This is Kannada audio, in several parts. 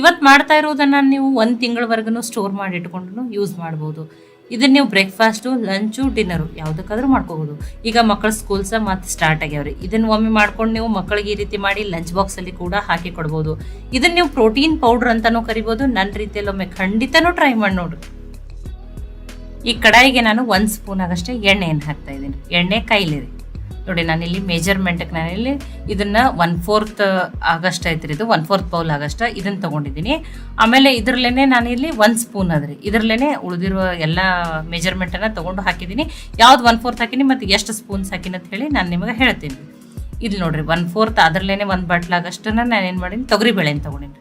ಇವತ್ತು ಮಾಡ್ತಾ ಇರೋದನ್ನು ನೀವು ಒಂದು ತಿಂಗಳವರೆಗೂ ಸ್ಟೋರ್ ಮಾಡಿ ಇಟ್ಕೊಂಡು ಯೂಸ್ ಮಾಡ್ಬೋದು. ಇದನ್ನ ನೀವು ಬ್ರೇಕ್ಫಾಸ್ಟು ಲಂಚು ಡಿನ್ನರು ಯಾವುದಕ್ಕಾದ್ರೂ ಮಾಡ್ಕೋಬೋದು. ಈಗ ಮಕ್ಕಳ ಸ್ಕೂಲ್ಸ ಮತ್ತೆ ಸ್ಟಾರ್ಟ್ ಆಗ್ಯಾವ್ರಿ. ಇದನ್ನ ಒಮ್ಮೆ ಮಾಡ್ಕೊಂಡು ನೀವು ಮಕ್ಕಳಿಗೆ ಈ ರೀತಿ ಮಾಡಿ ಲಂಚ್ ಬಾಕ್ಸಲ್ಲಿ ಕೂಡ ಹಾಕಿ ಕೊಡ್ಬೋದು. ಇದನ್ನ ನೀವು ಪ್ರೋಟೀನ್ ಪೌಡರ್ ಅಂತಾನೂ ಕರಿಬೋದು. ನನ್ನ ರೀತಿಯಲ್ಲಿ ಒಮ್ಮೆ ಖಂಡಿತನೂ ಟ್ರೈ ಮಾಡಿ ನೋಡ್ರಿ. ಈ ಕಡಾಯಿಗೆ ನಾನು ಒಂದು ಸ್ಪೂನ್ ಆಗಷ್ಟೇ ಎಣ್ಣೆಯನ್ನು ಹಾಕ್ತಾ ಇದ್ದೀನಿ. ಎಣ್ಣೆ ಕೈಲಿರಿ. ನೋಡಿ, ನಾನಿಲ್ಲಿ ಮೇಜರ್ಮೆಂಟ್ಗೆ ನಾನಿಲ್ಲಿ ಇದನ್ನ ಒನ್ ಫೋರ್ತ್ ಆಗಸ್ಟ್ ಐತ್ರಿ ಇದು ಒನ್ ಫೋರ್ತ್ ಬೌಲ್ ಆಗಷ್ಟ ಇದನ್ನ ತಗೊಂಡಿದ್ದೀನಿ. ಆಮೇಲೆ ಇದರಲ್ಲೇ ನಾನಿಲ್ಲಿ ಒನ್ ಸ್ಪೂನ್ ಅದ್ರಿ. ಇದರಲ್ಲೇ ಉಳಿದಿರುವ ಎಲ್ಲ ಮೆಜರ್ಮೆಂಟನ್ನು ತಗೊಂಡು ಹಾಕಿದ್ದೀನಿ. ಯಾವ್ದು ಒನ್ ಫೋರ್ತ್ ಹಾಕಿನಿ ಮತ್ತು ಎಷ್ಟು ಸ್ಪೂನ್ಸ್ ಹಾಕಿನ ಅಂತ ಹೇಳಿ ನಾನು ನಿಮಗೆ ಹೇಳ್ತೀನಿ. ಇಲ್ಲಿ ನೋಡ್ರಿ ಒನ್ ಫೋರ್ತ್ ಅದರಲ್ಲೇ ಒಂದು ಬಟ್ಲಾಗಷ್ಟನ್ನ ನಾನು ಏನು ಮಾಡೀನಿ, ತೊಗರಿ ಬೇಳೆನ ತೊಗೊಂಡಿನಿ.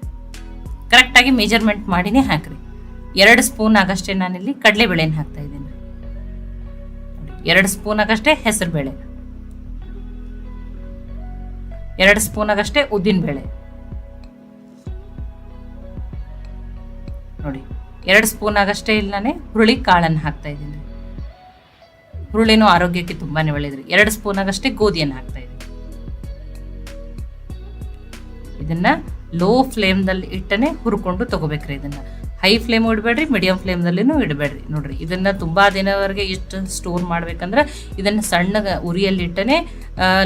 ಕರೆಕ್ಟಾಗಿ ಮೆಜರ್ಮೆಂಟ್ ಮಾಡಿನೇ ಹಾಕ್ರಿ. ಎರಡು ಸ್ಪೂನ್ ಆಗಷ್ಟೇ ನಾನಿಲ್ಲಿ ಕಡಲೆಬೇಳೆನ ಹಾಕ್ತಾ ಇದ್ದೀನಿ. ಎರಡು ಸ್ಪೂನ್ ಆಗಷ್ಟೇ ಹೆಸರು ಬೇಳೆ ಎರಡು ಸ್ಪೂನ್ ಆಗಷ್ಟೇ ಉದ್ದಿನ ಬೇಳೆ. ನೋಡಿ, ಎರಡು ಸ್ಪೂನ್ ಆಗಷ್ಟೇ ಇಲ್ಲಿ ನಾನೇ ಹುರುಳಿ ಕಾಳನ್ನು ಹಾಕ್ತಾ ಇದ್ದೀನಿ. ಹುರುಳಿನೂ ಆರೋಗ್ಯಕ್ಕೆ ತುಂಬಾನೇ ಒಳ್ಳೇದ್ರಿ ಎರಡು ಸ್ಪೂನ್ ಆಗಷ್ಟೇ ಗೋಧಿಯನ್ನು ಹಾಕ್ತಾ ಇದ್ದೀನಿ. ಇದನ್ನ ಲೋ ಫ್ಲೇಮ್ದಲ್ಲಿ ಇಟ್ಟನೆ ಹುರ್ಕೊಂಡು ತಗೋಬೇಕ್ರಿ ಇದನ್ನ. ಹೈ ಫ್ಲೇಮ್ ಇಡಬೇಡ್ರಿ, ಮೀಡಿಯಂ ಫ್ಲೇಮ್ದಲ್ಲಿನೂ ಇಡಬೇಡ್ರಿ. ನೋಡ್ರಿ, ಇದನ್ನ ತುಂಬಾ ದಿನವರೆಗೆ ಇಷ್ಟು ಸ್ಟೋರ್ ಮಾಡ್ಬೇಕಂದ್ರೆ ಇದನ್ನ ಸಣ್ಣ ಉರಿಯಲ್ಲಿ ಇಟ್ಟನೆ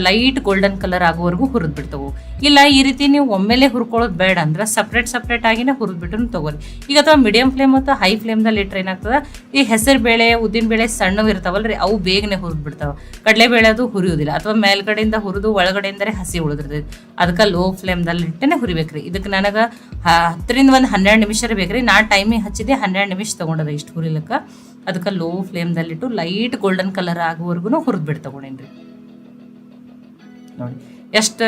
ಲೈಟ್ ಗೋಲ್ಡನ್ ಕಲರ್ ಆಗೋವರೆಗೂ ಹುರಿದು ಬಿಡ್ತವೆ ಇಲ್ಲ, ಈ ರೀತಿ ನೀವು ಒಮ್ಮೆಲೆ ಹುರ್ಕೊಳ್ಳೋದು ಬೇಡ ಅಂದ್ರೆ ಸಪ್ರೇಟ್ ಸಪ್ರೇಟ್ ಆಗಿನೇ ಹುರಿದ್ಬಿಟ್ಟು ತಗೋರಿ. ಈಗ ಅಥವಾ ಮೀಡಿಯಂ ಫ್ಲೇಮ್ ಮತ್ತು ಹೈ ಫ್ಲೇಮ್ದಲ್ಲಿ ಇಟ್ಟರೆ ಏನಾಗ್ತದೆ? ಈ ಹೆಸರು ಬೇಳೆ, ಉದ್ದಿನ ಬೇಳೆ ಸಣ್ಣವು ಇರ್ತಾವಲ್ರಿ, ಅವು ಬೇಗನೆ ಹುರಿದು ಬಿಡ್ತಾವ ಕಡಲೆಬೇಳೆ ಅದು ಹುರಿಯೋದಿಲ್ಲ. ಅಥವಾ ಮೇಲ್ಗಡೆಯಿಂದ ಹುರಿದು ಒಳಗಡೆಯಿಂದಲೇ ಹಸಿ ಉಳಿದಿರ್ತೈತಿ. ಅದಕ್ಕೆ ಲೋ ಫ್ಲೇಮ್ದಲ್ಲಿ ಇಟ್ಟನೆ ಹುರಿಬೇಕ್ರಿ. ಇದಕ್ಕೆ ನನಗೆ ಹತ್ತರಿಂದ ಒಂದು ಹನ್ನೆರಡು ನಿಮಿಷ ಬೇಕ್ರಿ. ನಾ ಟೈಮಿಗೆ ಹಚ್ಚಿದೆ ಹನ್ನೆರಡು ನಿಮಿಷ ತೊಗೊಂಡದ ಇಷ್ಟು ಹುರಿಲಿಕ್ಕೆ. ಅದಕ್ಕೆ ಲೋ ಫ್ಲೇಮ್ದಲ್ಲಿಟ್ಟು ಲೈಟ್ ಗೋಲ್ಡನ್ ಕಲರ್ ಆಗುವವರೆಗೂ ಹುರಿದು ಬಿಟ್ಟು ತೊಗೊಂಡೇನ್ರಿ ನೋಡಿ. ಎಷ್ಟು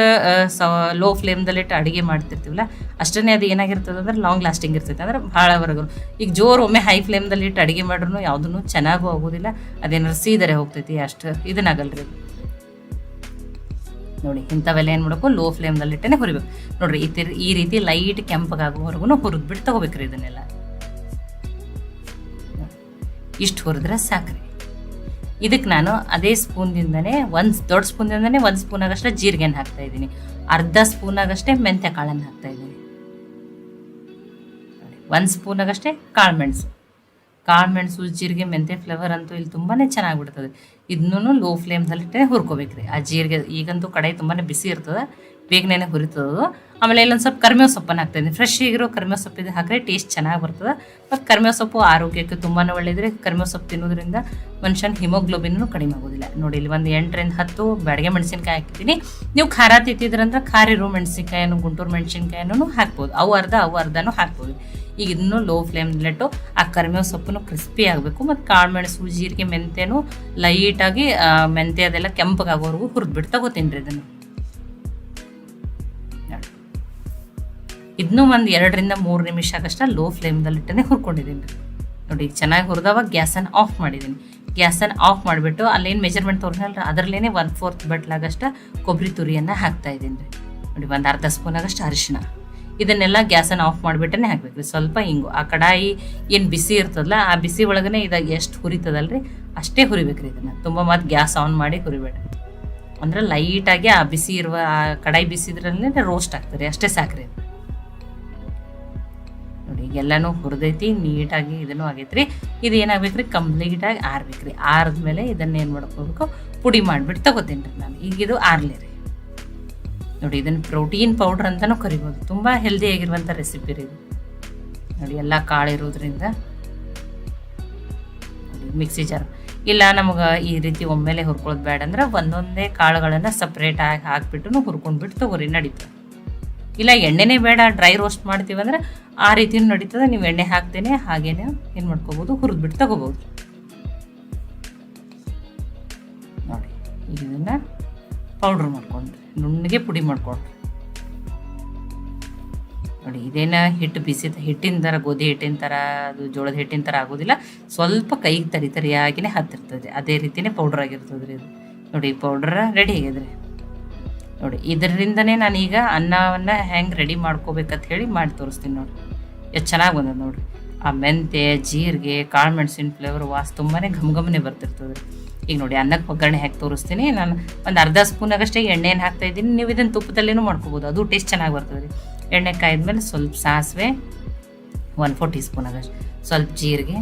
ಸ ಲೋ ಫ್ಲೇಮ್ದಲ್ಲಿಟ್ಟು ಅಡುಗೆ ಮಾಡ್ತಿರ್ತೀವಲ್ಲ, ಅಷ್ಟನ್ನೇ ಅದು ಏನಾಗಿರ್ತದೆ ಅಂದ್ರೆ ಲಾಂಗ್ ಲಾಸ್ಟಿಂಗ್ ಇರ್ತೈತೆ. ಅಂದ್ರೆ ಭಾಳವರೆಗೂ ಈಗ ಜೋರು ಒಮ್ಮೆ ಹೈ ಫ್ಲೇಮ್ದಲ್ಲಿ ಇಟ್ಟು ಅಡುಗೆ ಮಾಡ್ರೂ ಯಾವುದೂ ಚೆನ್ನಾಗೂ ಆಗೋದಿಲ್ಲ. ಅದೇನಾದ್ರು ಸೀದರೆ ಹೋಗ್ತೈತಿ, ಅಷ್ಟು ಇದನ್ನಾಗಲ್ರಿ. ನೋಡಿ, ಇಂಥವೆಲ್ಲ ಏನು ಮಾಡಬೇಕು? ಲೋ ಫ್ಲೇಮ್ದಲ್ಲಿಟ್ಟೇ ಹುರಿಬೇಕು. ನೋಡ್ರಿ, ಈ ಈ ರೀತಿ ಲೈಟ್ ಕೆಂಪಗಾಗುವವರೆಗೂ ಹುರಿದ್ಬಿಟ್ಟು ತೊಗೋಬೇಕ್ರಿ ಇದನ್ನೆಲ್ಲ. ಇಷ್ಟು ಹುರಿದ್ರೆ ಸಾಕ್ರಿ. ಇದಕ್ಕೆ ನಾನು ಅದೇ ಸ್ಪೂನ್ದಿಂದನೇ ಒಂದು ದೊಡ್ಡ ಸ್ಪೂನ್ದಿಂದನೇ ಒಂದು ಸ್ಪೂನಾಗಷ್ಟೇ ಜೀರಿಗೆನ ಹಾಕ್ತಾ ಇದ್ದೀನಿ. ಅರ್ಧ ಸ್ಪೂನ್ ಆಗಷ್ಟೇ ಮೆಂತ್ಯ ಕಾಳನ್ನು ಹಾಕ್ತಾ ಇದ್ದೀನಿ. ಒಂದು ಸ್ಪೂನ್ ಆಗಷ್ಟೇ ಕಾಳು ಮೆಣಸು. ಕಾಳು ಮೆಣಸು, ಜೀರಿಗೆ, ಮೆಂತ್ಯ ಫ್ಲೇವರ್ ಅಂತೂ ಇಲ್ಲಿ ತುಂಬಾ ಚೆನ್ನಾಗ್ಬಿಡ್ತದೆ ಇದನ್ನೂ ಲೋ ಫ್ಲೇಮ್ದಲ್ಲಿಟ್ಟೆ ಹುರ್ಕೋಬೇಕ್ರಿ. ಆ ಜೀರಿಗೆ ಈಗಂತೂ ಕಡಾಯಿ ತುಂಬಾ ಬಿಸಿ ಇರ್ತದೆ. ಬೇಗನೆ ಹುರಿತದದು ಆಮೇಲೆ ಇಲ್ಲೊಂದು ಸ್ವಲ್ಪ ಕರ್ಮೇವ್ ಸೊಪ್ಪನ್ನು ಹಾಕ್ತಾಯಿದ್ದೀನಿ ಫ್ರೆಶ್ ಆಗಿರೋ ಕರ್ಮೇವ್ ಸೊಪ್ಪಿದ್ದು ಹಾಕಿದ್ರೆ ಟೇಸ್ಟ್ ಚೆನ್ನಾಗಿ ಬರ್ತದೆ. ಮತ್ತು ಕರ್ಮೇವ್ ಸೊಪ್ಪು ಆರೋಗ್ಯಕ್ಕೆ ತುಂಬಾ ಒಳ್ಳೆಯದ್ರೆ ಕರ್ಮೇವ್ ಸೊಪ್ಪು ತಿನ್ನೋದ್ರಿಂದ ಮನುಷ್ಯನ ಹಿಮೋಗ್ಲೋಬಿನ್ನು ಕಡಿಮೆ ಆಗೋದಿಲ್ಲ. ನೋಡಿ, ಇಲ್ಲಿ ಒಂದು ಎಂಟರಿಂದ ಹತ್ತು ಬ್ಯಾಡಿಗೆ ಮೆಣಸಿನ್ಕಾಯಿ ಹಾಕಿದ್ದೀನಿ. ನೀವು ಖಾರ ತಿಂತಿದ್ರಂದ್ರೆ ಖಾರ ಇರೋ ಮೆಣಸಿನ್ಕಾಯನ್ನು ಗುಂಟೂರು ಮೆಣಸಿನ್ಕಾಯನ್ನು ಹಾಕ್ಬೋದು. ಅವು ಅರ್ಧ, ಅವು ಅರ್ಧನೂ ಹಾಕ್ಬೋದು. ಈಗ ಇದನ್ನು ಲೋ ಫ್ಲೇಮ್ನಲ್ಲಿಟ್ಟು ಆ ಕರಿಮೇವು ಸೊಪ್ಪನ್ನು ಕ್ರಿಸ್ಪಿ ಆಗಬೇಕು. ಮತ್ತು ಕಾಳು ಮೆಣಸು ಜೀರಿಗೆ, ಮೆಂತ್ಯನೂ ಲೈಟಾಗಿ ಮೆಂತ್ಯ ಅದೆಲ್ಲ ಕೆಂಪಗಾಗೋವರೆಗೂ ಹುರಿದ್ಬಿಟ್ಟು ತಗೋತೀನಿ ರೀ ಇದನ್ನು. ಇದನ್ನೂ ಒಂದು ಎರಡರಿಂದ ಮೂರು ನಿಮಿಷ ಆಗಷ್ಟ ಲೋ ಫ್ಲೇಮ್ದಲ್ಲಿಟ್ಟನೆ ಹುರ್ಕೊಂಡಿದ್ದೀನಿ. ರೀ ನೋಡಿ, ಚೆನ್ನಾಗಿ ಹುರಿದವಾಗ ಗ್ಯಾಸನ್ನು ಆಫ್ ಮಾಡಿದ್ದೀನಿ. ಗ್ಯಾಸನ್ನು ಆಫ್ ಮಾಡಿಬಿಟ್ಟು ಅಲ್ಲೇನು ಮೆಜರ್ಮೆಂಟ್ ತೋರಿಸಲ್ಲ ಅದರಲ್ಲೇ ಒನ್ ಫೋರ್ತ್ ಬಟ್ಲಾಗಷ್ಟ ಕೊಬ್ಬರಿ ತುರಿಯನ್ನು ಹಾಕ್ತಾ ಇದ್ದೀನಿ. ರೀ ನೋಡಿ, ಒಂದು ಅರ್ಧ ಸ್ಪೂನ್ ಆಗಷ್ಟು ಅರಿಶಿನ ಇದನ್ನೆಲ್ಲ ಗ್ಯಾಸನ್ನು ಆಫ್ ಮಾಡಿಬಿಟ್ಟೇ ಹಾಕ್ಬೇಕು. ಸ್ವಲ್ಪ ಹಿಂಗು, ಆ ಕಡಾಯಿ ಏನು ಬಿಸಿ ಇರ್ತದಲ್ಲ, ಆ ಬಿಸಿ ಒಳಗನೆ ಇದಾಗ ಎಷ್ಟು ಹುರಿತದಲ್ರಿ? ಅಷ್ಟೇ ಹುರಿಬೇಕು ರೀ ಇದನ್ನು. ತುಂಬ ಮತ್ತು ಗ್ಯಾಸ್ ಆನ್ ಮಾಡಿ ಹುರಿಬೇಡ. ಅಂದ್ರೆ ಲೈಟಾಗಿ ಆ ಬಿಸಿ ಇರುವ, ಆ ಕಡಾಯಿ ಬಿಸಿದ್ರಲ್ಲೇ ರೋಸ್ಟ್ ಆಗ್ತದೆ. ಅಷ್ಟೇ ಸಾಕ್ರಿ ಅದು. ನೋಡಿ, ಎಲ್ಲನೂ ಹುರಿದೈತಿ, ನೀಟಾಗಿ ಇದನ್ನು ಆಗೈತ್ರಿ ಇದು ಏನಾಗ್ಬೇಕ್ರಿ? ಕಂಪ್ಲೀಟಾಗಿ ಆರ್ಬೇಕ್ರಿ. ಆರಿದ್ಮೇಲೆ ಇದನ್ನ ಏನು ಮಾಡ್ಕೋಬೇಕು ಪುಡಿ ಮಾಡಿಬಿಟ್ಟು ತಗೋತೀನಿ ರೀ ನಾನು. ಈಗ ಇದು ಆರ್ಲಿ ರೀ. ನೋಡಿ, ಇದನ್ನು ಪ್ರೋಟೀನ್ ಪೌಡ್ರ್ ಅಂತಲೂ ಕರಿಬೋದು. ತುಂಬ ಹೆಲ್ದಿ ಆಗಿರುವಂಥ ರೆಸಿಪಿ ರೀ ಇದು. ನೋಡಿ, ಎಲ್ಲ ಕಾಳು ಇರೋದ್ರಿಂದ. ಮಿಕ್ಸಿ ಜಾರ್ ಇಲ್ಲ, ನಮಗೆ ಈ ರೀತಿ ಒಮ್ಮೆಲೆ ಹುರ್ಕೊಳ್ಳೋದು ಬೇಡ ಅಂದ್ರೆ ಒಂದೊಂದೇ ಕಾಳುಗಳನ್ನು ಸಪ್ರೇಟಾಗಿ ಹಾಕಿಬಿಟ್ಟು ಹುರ್ಕೊಂಡ್ಬಿಟ್ಟು ತಗೋರಿ ನಡೀತದೆ ಇಲ್ಲ, ಎಣ್ಣೆನೇ ಬೇಡ ಡ್ರೈ ರೋಸ್ಟ್ ಮಾಡ್ತೀವಿ ಅಂದ್ರೆ ಆ ರೀತಿಯೂ ನಡೀತದೆ. ನೀವು ಎಣ್ಣೆ ಹಾಕ್ತೇನೆ ಹಾಗೇನೆ ಏನು ಮಾಡ್ಕೋಬೋದು, ಹುರಿದ್ಬಿಟ್ಟು ತಗೋಬೋದು. ನೋಡಿ, ಈಗ ಇದನ್ನು ಪೌಡ್ರ್ ಮಾಡ್ಕೊಂಡ್ರಿ, ನುಣ್ಣಗೆ ಪುಡಿ ಮಾಡ್ಕೊಂಡ್ರಿ. ನೋಡಿ, ಇದೇನ ಹಿಟ್ಟು ಬಿಸಿ ಹಿಟ್ಟಿನ ಥರ ಗೋಧಿ ಹಿಟ್ಟಿನ ಥರ ಅದು ಜೋಳದ ಹಿಟ್ಟಿನ ಥರ ಆಗೋದಿಲ್ಲ. ಸ್ವಲ್ಪ ಕೈಗೆ ತರಿ ತರಿಯಾಗಿನೇ ಹತ್ತಿರ್ತದೆ. ಅದೇ ರೀತಿನೇ ಪೌಡ್ರ್ ಆಗಿರ್ತದೆ ರೀ ಇದು. ನೋಡಿ ಪೌಡ್ರ ರೆಡಿ ಆಗಿದ್ರಿ ನೋಡಿ ಇದರಿಂದನೇ ನಾನೀಗ ಅನ್ನವನ್ನು ಹೆಂಗೆ ರೆಡಿ ಮಾಡ್ಕೋಬೇಕಂತ ಹೇಳಿ ಮಾಡಿ ತೋರಿಸ್ತೀನಿ ನೋಡಿ. ಎಷ್ಟು ಚೆನ್ನಾಗಿ ಬಂದದ ನೋಡಿ ಆ ಮೆಂತ್ಯ, ಜೀರಿಗೆ ಕಾಳು ಮೆಣಸಿನ ಫ್ಲೇವರ್ ವಾಸ್ ತುಂಬಾ ಘಮ್ ಘಮನೆ ಬರ್ತಿರ್ತದೆ ಈಗ ನೋಡಿ ಅನ್ನಕ್ಕೆ ಒಗ್ಗರಣೆ ಹಾಕಿ ತೋರಿಸ್ತೀನಿ. ನಾನು ಒಂದು ಅರ್ಧ ಸ್ಪೂನಾಗಷ್ಟೇ ಎಣ್ಣೆನ ಹಾಕ್ತಾ ಇದ್ದೀನಿ. ನೀವು ಇದನ್ನು ತುಪ್ಪದಲ್ಲೇನೂ ಮಾಡ್ಕೋಬೋದು. ಅದು ಟೇಸ್ಟ್ ಚೆನ್ನಾಗಿ ಬರ್ತದೆ ರೀ ಎಣ್ಣೆ ಕಾಯ್ದ್ಮೇಲೆ ಸ್ವಲ್ಪ ಸಾಸಿವೆ ಒನ್ ಫೋರ್ ಟೀ ಸ್ಪೂನ್ ಆಗಷ್ಟು ಸ್ವಲ್ಪ ಜೀರಿಗೆ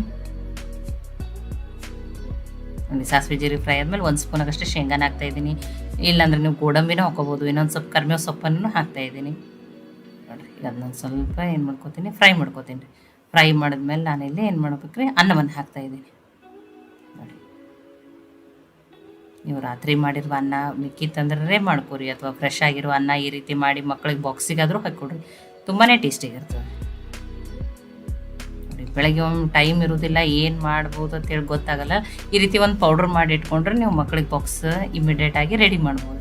ನೋಡಿ ಸಾಸಿವೆ ಜೀರಿಗೆ ಫ್ರೈ ಆದಮೇಲೆ ಒಂದು ಸ್ಪೂನ್ ಆಗಷ್ಟು ಶೇಂಗಾನ ಹಾಕ್ತಾ ಇದ್ದೀನಿ. ಇಲ್ಲಾಂದ್ರೆ ನೀವು ಗೋಡಂಬಿನೂ ಹಾಕೋಬೋದು. ಇನ್ನೊಂದು ಸ್ವಲ್ಪ ಕರಿಬೇವು ಸೊಪ್ಪನ್ನು ಹಾಕ್ತಾ ಇದ್ದೀನಿ. ನೋಡಿರಿ, ಈಗ ಅದನ್ನ ಸ್ವಲ್ಪ ಏನು ಮಾಡ್ಕೊತೀನಿ, ಫ್ರೈ ಮಾಡ್ಕೊತೀನಿ ರೀ. ಫ್ರೈ ಮಾಡಿದ್ಮೇಲೆ ನಾನಿಲ್ಲಿ ಏನು ಮಾಡ್ಬೇಕು ರೀ ಅನ್ನವನ್ನು ಹಾಕ್ತಾ ಇದ್ದೀನಿ. ನೋಡಿ ನೀವು ರಾತ್ರಿ ಮಾಡಿರುವ ಅನ್ನ ಮಿಕ್ಕಿತ್ತಂದ್ರೆ ಮಾಡ್ಕೊರಿ. ಅಥವಾ ಫ್ರೆಶ್ ಆಗಿರೋ ಅನ್ನ ಈ ರೀತಿ ಮಾಡಿ ಮಕ್ಕಳಿಗೆ ಬಾಕ್ಸಿಗಾದರೂ ಹಾಕ್ಕೊಡ್ರಿ. ತುಂಬಾ ಟೇಸ್ಟಿಗಿರ್ತದೆ ಬೆಳಗ್ಗೆ ಒಂದು ಟೈಮ್ ಇರೋದಿಲ್ಲ, ಏನು ಮಾಡ್ಬೋದು ಅಂತೇಳಿ ಗೊತ್ತಾಗಲ್ಲ. ಈ ರೀತಿ ಒಂದು ಪೌಡ್ರ್ ಮಾಡಿ ಇಟ್ಕೊಂಡ್ರೆ ನೀವು ಮಕ್ಕಳಿಗೆ ಬಾಕ್ಸ್ ಇಮಿಡಿಯೇಟ್ ಆಗಿ ರೆಡಿ ಮಾಡ್ಬೋದು.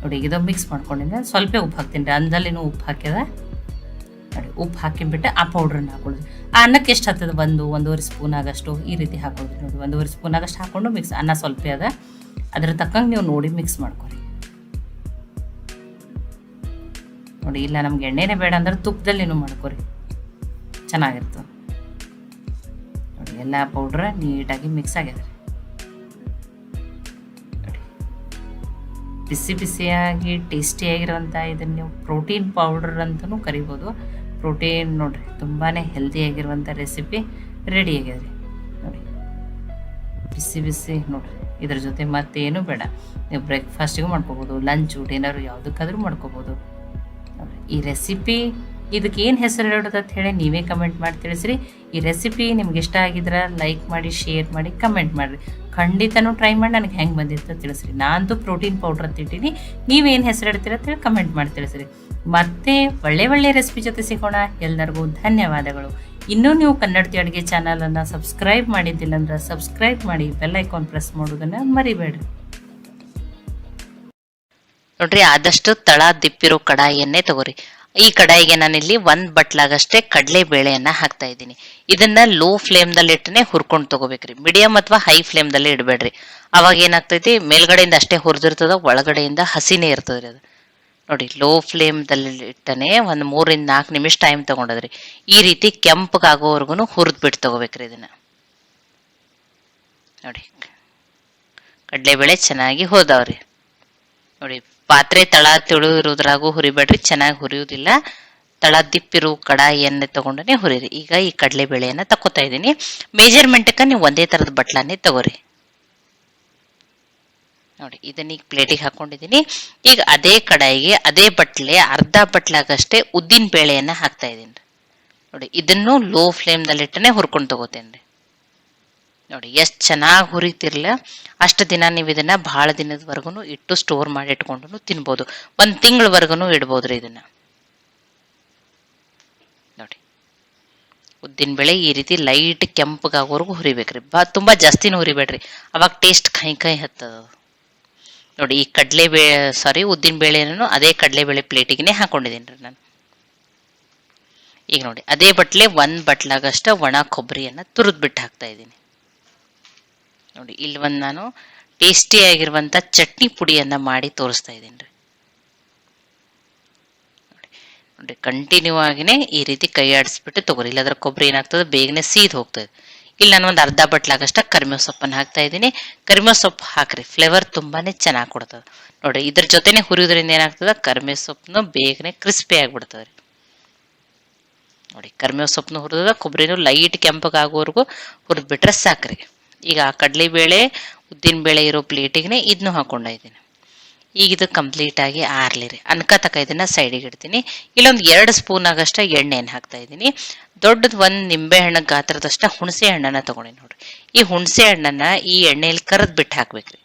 ನೋಡಿ ಇದು ಮಿಕ್ಸ್ ಮಾಡ್ಕೊಂಡಿದ್ದೆ. ಸ್ವಲ್ಪ ಉಪ್ಪು ಹಾಕ್ತೀನಿ. ರೀ ಅಂದಲ್ಲಿನೂ ಉಪ್ಪು ಹಾಕಿದೆ ನೋಡಿ, ಉಪ್ಪು ಹಾಕಿಬಿಟ್ಟು ಆ ಪೌಡ್ರನ್ನ ಹಾಕೊಳ್ಳೋದು. ಆ ಅನ್ನಕ್ಕೆ ಎಷ್ಟು ಹತ್ತದ ಒಂದು ಒಂದೂವರೆ ಸ್ಪೂನ್ ಆಗಷ್ಟು. ಈ ರೀತಿ ಹಾಕೊಳ್ಳೋದು ನೋಡಿ. ಒಂದೂವರೆ ಸ್ಪೂನ್ ಆಗಷ್ಟು ಹಾಕ್ಕೊಂಡು ಮಿಕ್ಸ್ ಅನ್ನ ಸ್ವಲ್ಪ ಅದ. ಅದ್ರ ತಕ್ಕಂಗೆ ನೀವು ನೋಡಿ ಮಿಕ್ಸ್ ಮಾಡ್ಕೊರಿ ನೋಡಿ, ಇಲ್ಲ, ನಮ್ಗೆ ಎಣ್ಣೆನೇ ಬೇಡ ಅಂದ್ರೆ ತುಪ್ಪದಲ್ಲಿನೂ ಮಾಡ್ಕೊರಿ ಚೆನ್ನಾಗಿರ್ತದೆ. ಎಲ್ಲ ಪೌಡ್ರ ನೀಟಾಗಿ ಮಿಕ್ಸ್ ಆಗ್ಯದ ಬಿಸಿ ಬಿಸಿಯಾಗಿ ಟೇಸ್ಟಿಯಾಗಿರುವಂಥ ಇದನ್ನು ನೀವು ಪ್ರೋಟೀನ್ ಪೌಡರ್ ಅಂತಲೂ ಕರಿಬೋದು. ಪ್ರೋಟೀನ್ ನೋಡಿರಿ ತುಂಬಾ ಹೆಲ್ದಿಯಾಗಿರುವಂಥ ರೆಸಿಪಿ ರೆಡಿ ಆಗ್ಯದ ನೋಡಿ. ಬಿಸಿ ಬಿಸಿ ನೋಡಿರಿ, ಇದ್ರ ಜೊತೆ ಮತ್ತೇನು ಬೇಡ. ನೀವು ಬ್ರೇಕ್ಫಾಸ್ಟಿಗೂ ಮಾಡ್ಕೋಬೋದು ಲಂಚ್ ಡಿನ್ನರು ಯಾವುದಕ್ಕಾದ್ರೂ ಮಾಡ್ಕೋಬೋದು. ಈ ರೆಸಿಪಿ ಇದಕ್ಕೆ ಏನು ಹೆಸರು ಇಡೋದು ಅಂತ ಹೇಳಿ ನೀವೇ ಕಮೆಂಟ್ ಮಾಡಿ ತಿಳಿಸ್ರಿ. ಈ ರೆಸಿಪಿ ನಿಮ್ಗೆ ಇಷ್ಟ ಆಗಿದ್ರೆ ಲೈಕ್ ಮಾಡಿ ಶೇರ್ ಮಾಡಿ ಕಮೆಂಟ್ ಮಾಡಿರಿ. ಖಂಡಿತನೂ ಟ್ರೈ ಮಾಡಿ ನನಗೆ ಹೆಂಗೆ ಬಂದಿತ್ತು ತಿಳಿಸ್ರಿ. ನಾನಂತೂ ಪ್ರೋಟೀನ್ ಪೌಡ್ರ್ ಅಂತ ಇಟ್ಟೀನಿ ನೀವೇನು ಹೆಸರು ಇಡ್ತೀರ ಅಂತ ಹೇಳಿ ಕಮೆಂಟ್ ಮಾಡಿ ತಿಳಿಸ್ರಿ. ಮತ್ತೆ ಒಳ್ಳೆ ಒಳ್ಳೆ ರೆಸಿಪಿ ಜೊತೆ ಸಿಗೋಣ. ಎಲ್ಲರಿಗೂ ಧನ್ಯವಾದಗಳು. ಇನ್ನೂ ನೀವು ಕನ್ನಡತಿ ಅಡುಗೆ ಚಾನಲನ್ನು ಸಬ್ಸ್ಕ್ರೈಬ್ ಮಾಡಿದ್ದಿಲ್ಲ ಅಂದ್ರೆ ಸಬ್ಸ್ಕ್ರೈಬ್ ಮಾಡಿ ಬೆಲ್ ಐಕಾನ್ ಪ್ರೆಸ್ ಮಾಡೋದನ್ನು ಮರಿಬೇಡ್ರಿ. ನೋಡ್ರಿ, ಆದಷ್ಟು ತಳ ದಿಪ್ಪಿರೋ ಕಡಾಯಿಯನ್ನೇ ತಗೋರಿ. ಈ ಕಡಾಯಿಗೆ ನಾನಿಲ್ಲಿ ಒಂದ್ ಬಟ್ಲಾಗಷ್ಟೇ ಕಡಲೆ ಬೇಳೆಯನ್ನ ಹಾಕ್ತಾ ಇದ್ದೀನಿ. ಇದನ್ನ ಲೋ ಫ್ಲೇಮ್ ದಲ್ಲಿ ಇಟ್ಟನೆ ಹುರ್ಕೊಂಡು ತಗೋಬೇಕ್ರಿ. ಮೀಡಿಯಂ ಅಥವಾ ಹೈ ಫ್ಲೇಮ್ ದಲ್ಲಿ ಇಡಬೇಡ್ರಿ. ಅವಾಗ ಏನಾಗ್ತೈತಿ? ಮೇಲ್ಗಡೆಯಿಂದ ಅಷ್ಟೇ ಹುರಿದಿರ್ತದ, ಒಳಗಡೆಯಿಂದ ಹಸಿನೇ ಇರ್ತದ್ರಿ ಅದು. ನೋಡಿ ಲೋ ಫ್ಲೇಮ್ ದಲ್ಲಿ ಇಟ್ಟನೆ ಒಂದ್ ಮೂರಿಂದ ನಾಲ್ಕು ನಿಮಿಷ ಟೈಮ್ ತಗೊಂಡದ್ರಿ. ಈ ರೀತಿ ಕೆಂಪಗಾಗೋವರೆಗೂ ಹುರಿದ್ ಬಿಟ್ಟು ತಗೋಬೇಕ್ರಿ ಇದನ್ನ. ನೋಡಿ ಕಡಲೆಬೇಳೆ ಚೆನ್ನಾಗಿ ಹೋದವ್ರಿ. ನೋಡಿ ಪಾತ್ರೆ ತಳ ತುಳು ಇರೋದ್ರಾಗೂ ಹುರಿಬೇಡ್ರಿ, ಚೆನ್ನಾಗಿ ಹುರಿಯೋದಿಲ್ಲ ತಳ ದಿಪ್ಪಿರು ಕಡಾಯಿಯನ್ನೇ ತಗೊಂಡನೆ ಹುರಿರಿ. ಈಗ ಈ ಕಡಲೆ ಬೇಳೆಯನ್ನು ತಕೋತಾ ಇದ್ದೀನಿ. ಮೇಜರ್ಮೆಂಟ್ಗೆ ನೀವು ಒಂದೇ ತರದ ಬಟ್ಲನ್ನೇ ತಗೋರಿ. ನೋಡಿ, ಇದನ್ನ ಈಗ ಪ್ಲೇಟಿಗೆ ಹಾಕೊಂಡಿದ್ದೀನಿ. ಈಗ ಅದೇ ಕಡಾಯಿಗೆ ಅದೇ ಬಟ್ಲೆ, ಅರ್ಧ ಬಟ್ಲಾಗಷ್ಟೇ ಉದ್ದಿನ ಬೇಳೆಯನ್ನು ಹಾಕ್ತಾ ಇದ್ದೀನಿ. ನೋಡಿ, ಇದನ್ನು ಲೋ ಫ್ಲೇಮ್ದಲ್ಲಿಟ್ಟನೆ ಹುರ್ಕೊಂಡು ತಗೋತೇನೆ ನೋಡಿ, ಎಷ್ಟು ಚೆನ್ನಾಗಿ ಹುರಿತಿರ್ಲ, ಅಷ್ಟು ದಿನ ನೀವು ಇದನ್ನ ಬಹಳ ದಿನದವರೆಗೂ ಇಟ್ಟು ಸ್ಟೋರ್ ಮಾಡಿ ಇಟ್ಕೊಂಡು ತಿನ್ಬೋದು. ಒಂದು ತಿಂಗಳವರೆಗೂ ರೀ ಇದನ್ನ. ನೋಡಿ, ಉದ್ದಿನ ಬೇಳೆ ಈ ರೀತಿ ಲೈಟ್ ಕೆಂಪಗಾಗೋವರೆಗೂ ಹುರಿಬೇಕ್ರಿ. ಬಾ, ತುಂಬ ಜಾಸ್ತಿನೂ ಹುರಿಬೇಡ್ರಿ. ಅವಾಗ ಟೇಸ್ಟ್ ಕೈ ಕೈ ಹತ್ತದ. ನೋಡಿ, ಈ ಕಡಲೆ ಬೇಳೆ ಸಾರಿ ಉದ್ದಿನ ಬೇಳೆನೂ ಅದೇ ಕಡಲೆಬೇಳೆ ಪ್ಲೇಟಿಗೆ ಹಾಕೊಂಡಿದ್ದೀನಿ ರೀ ನಾನು. ಈಗ ನೋಡಿ, ಅದೇ ಬಟ್ಲೆ ಒಂದು ಬಟ್ಲಾಗಷ್ಟ ಒಣ ಕೊಬ್ಬರಿಯನ್ನು ತುರಿದ್ಬಿಟ್ಟು ಹಾಕ್ತಾ ಇದ್ದೀನಿ ನೋಡಿ, ಇಲ್ಲಿ ಒಂದು ನಾನು ಟೇಸ್ಟಿ ಆಗಿರುವಂತ ಚಟ್ನಿ ಪುಡಿಯನ್ನ ಮಾಡಿ ತೋರಿಸ್ತಾ ಇದ್ದೀನಿ ರೀ. ನೋಡಿ ಕಂಟಿನ್ಯೂ ಆಗಿನೇ ಈ ರೀತಿ ಕೈ ಆಡಿಸ್ಬಿಟ್ಟು ತಗೋರಿ. ಇಲ್ಲಾದ್ರೆ ಕೊಬ್ಬರಿ ಏನಾಗ್ತದೆ, ಬೇಗನೆ ಸೀದ್ ಹೋಗ್ತದೆ. ಇಲ್ಲಿ ನಾನು ಒಂದು ಅರ್ಧ ಬಟ್ಲಾಗಷ್ಟ ಕರ್ಮೆ ಸೊಪ್ಪನ್ನು ಹಾಕ್ತಾ ಇದ್ದೀನಿ. ಕರ್ಮೆ ಸೊಪ್ಪು ಹಾಕ್ರಿ ಫ್ಲೇವರ್ ತುಂಬಾನೇ ಚೆನ್ನಾಗಿ ಕೊಡ್ತದೆ. ನೋಡಿ, ಇದ್ರ ಜೊತೆನೆ ಹುರಿಯೋದ್ರಿಂದ ಏನಾಗ್ತದೆ, ಕರ್ಮೆ ಸೊಪ್ಪನ್ನು ಬೇಗನೆ ಕ್ರಿಸ್ಪಿ ಆಗಿಬಿಡ್ತದೆ ರೀ. ನೋಡಿ, ಕರ್ಮೆ ಸೊಪ್ಪನ್ನು ಹುರಿದ, ಕೊಬ್ಬರಿನೂ ಲೈಟ್ ಕೆಂಪಗಾಗೋವರೆಗೂ ಹುರಿದ್ಬಿಟ್ರೆ ಸಾಕ್ರಿ. ಈಗ ಕಡಲೆಬೇಳೆ ಉದ್ದಿನ ಬೇಳೆ ಇರೋ ಪ್ಲೇಟಿಗೆ ಇದನ್ನು ಹಾಕೊಂಡಿದ್ದೀನಿ ಈಗ ಇದು ಕಂಪ್ಲೀಟ್ ಆಗಿ ಆರ್ಲಿರಿ ಅನ್ಕ ತಕ ಇದನ್ನ ಸೈಡಿಗೆ ಇಡ್ತೀನಿ. ಇಲ್ಲೊಂದು ಎರಡು ಸ್ಪೂನ್ ಆಗಷ್ಟ ಎಣ್ಣೆಯನ್ನು ಹಾಕ್ತಾ ಇದ್ದೀನಿ. ದೊಡ್ಡದು ಒಂದು ನಿಂಬೆ ಹಣ್ಣ ಗಾತ್ರದಷ್ಟ ಹುಣಸೆ ಹಣ್ಣನ್ನ ತಗೊಂಡಿ ನೋಡ್ರಿ. ಈ ಹುಣಸೆ ಹಣ್ಣನ್ನ ಈ ಎಣ್ಣೆಯಲ್ಲಿ ಕರೆದು ಬಿಟ್ಟು ಹಾಕ್ಬೇಕ್ರಿ.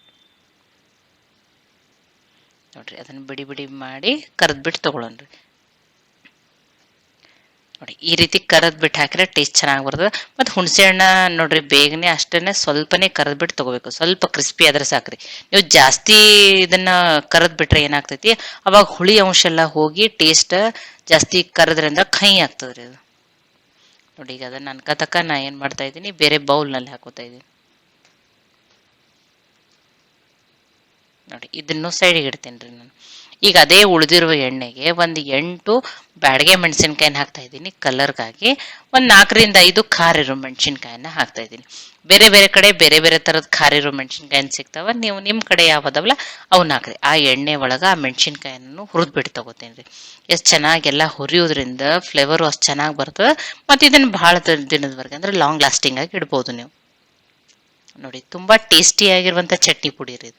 ನೋಡ್ರಿ, ಅದನ್ನ ಬಿಡಿ ಬಿಡಿ ಮಾಡಿ ಕರೆದ್ ಬಿಟ್ಟು ತಗೊಳನ್ರಿ. ನೋಡಿ, ಈ ರೀತಿ ಕರದ್ ಬಿಟ್ಟು ಹಾಕಿದ್ರೆ ಟೇಸ್ಟ್ ಚೆನ್ನಾಗಿ ಬರ್ತದೆ. ಮತ್ತು ಹುಣಸೆ ಹಣ್ಣ ನೋಡ್ರಿ, ಬೇಗನೆ ಅಷ್ಟೇ ಸ್ವಲ್ಪನೇ ಕರದ್ ಬಿಟ್ಟು ತಗೋಬೇಕು. ಸ್ವಲ್ಪ ಕ್ರಿಸ್ಪಿ ಆದ್ರೆ ಸಾಕ್ರಿ. ನೀವು ಜಾಸ್ತಿ ಇದನ್ನ ಕರದ್ ಬಿಟ್ರೆ ಏನಾಗ್ತೈತಿ? ಅವಾಗ ಹುಳಿ ಅಂಶ ಎಲ್ಲ ಹೋಗಿ ಟೇಸ್ಟ್ ಜಾಸ್ತಿ ಕರದ್ರಿಂದ ಕಹಿ ರೀ ಅದು. ನೋಡಿ, ಈಗ ಅದನ್ನ ಅನ್ಕತಕ್ಕ ನಾ ಏನು ಮಾಡ್ತಾ ಇದ್ದೀನಿ, ಬೇರೆ ಬೌಲ್ನಲ್ಲಿ ಹಾಕೋತಾ ಇದ್ದೀನಿ. ನೋಡಿ, ಇದನ್ನು ಸೈಡಿಗೆ ಇಡ್ತೇನೆ ರೀ ನಾನು. ಈಗ ಅದೇ ಉಳಿದಿರುವ ಎಣ್ಣೆಗೆ ಒಂದು ಎಂಟು ಬ್ಯಾಡಗೆ ಮೆಣಸಿನ್ಕಾಯಿನ ಹಾಕ್ತಾ ಇದ್ದೀನಿ ಕಲರ್ಗಾಗಿ. ಒಂದು ನಾಲ್ಕರಿಂದ ಐದು ಖಾರ ಇರೋ ಮೆಣಸಿನ್ಕಾಯನ್ನ ಹಾಕ್ತಾ ಇದ್ದೀನಿ. ಬೇರೆ ಬೇರೆ ಕಡೆ ಬೇರೆ ಬೇರೆ ಥರದ ಖಾರಿರೋ ಮೆಣಸಿನ್ಕಾಯಿನ ಸಿಗ್ತಾವ. ನೀವು ನಿಮ್ಮ ಕಡೆ ಯಾವ್ದವಲ್ಲ ಅವನ್ನ ಹಾಕ್ರಿ. ಆ ಎಣ್ಣೆ ಒಳಗೆ ಆ ಮೆಣಸಿನ್ಕಾಯನ್ನು ಹುರಿದ್ಬಿಟ್ಟು ತಗೋತೀನಿ ರೀ. ಎಷ್ಟು ಚೆನ್ನಾಗೆಲ್ಲ ಹುರಿಯೋದ್ರಿಂದ ಫ್ಲೇವರು ಅಷ್ಟು ಚೆನ್ನಾಗಿ ಬರ್ತದೆ. ಮತ್ತು ಇದನ್ನು ಭಾಳ ದಿನದವರೆಗೆ ಅಂದರೆ ಲಾಂಗ್ ಲಾಸ್ಟಿಂಗಾಗಿ ಇಡ್ಬೋದು ನೀವು. ನೋಡಿ, ತುಂಬ ಟೇಸ್ಟಿಯಾಗಿರುವಂಥ ಚಟ್ನಿ ಪುಡಿ ರೀ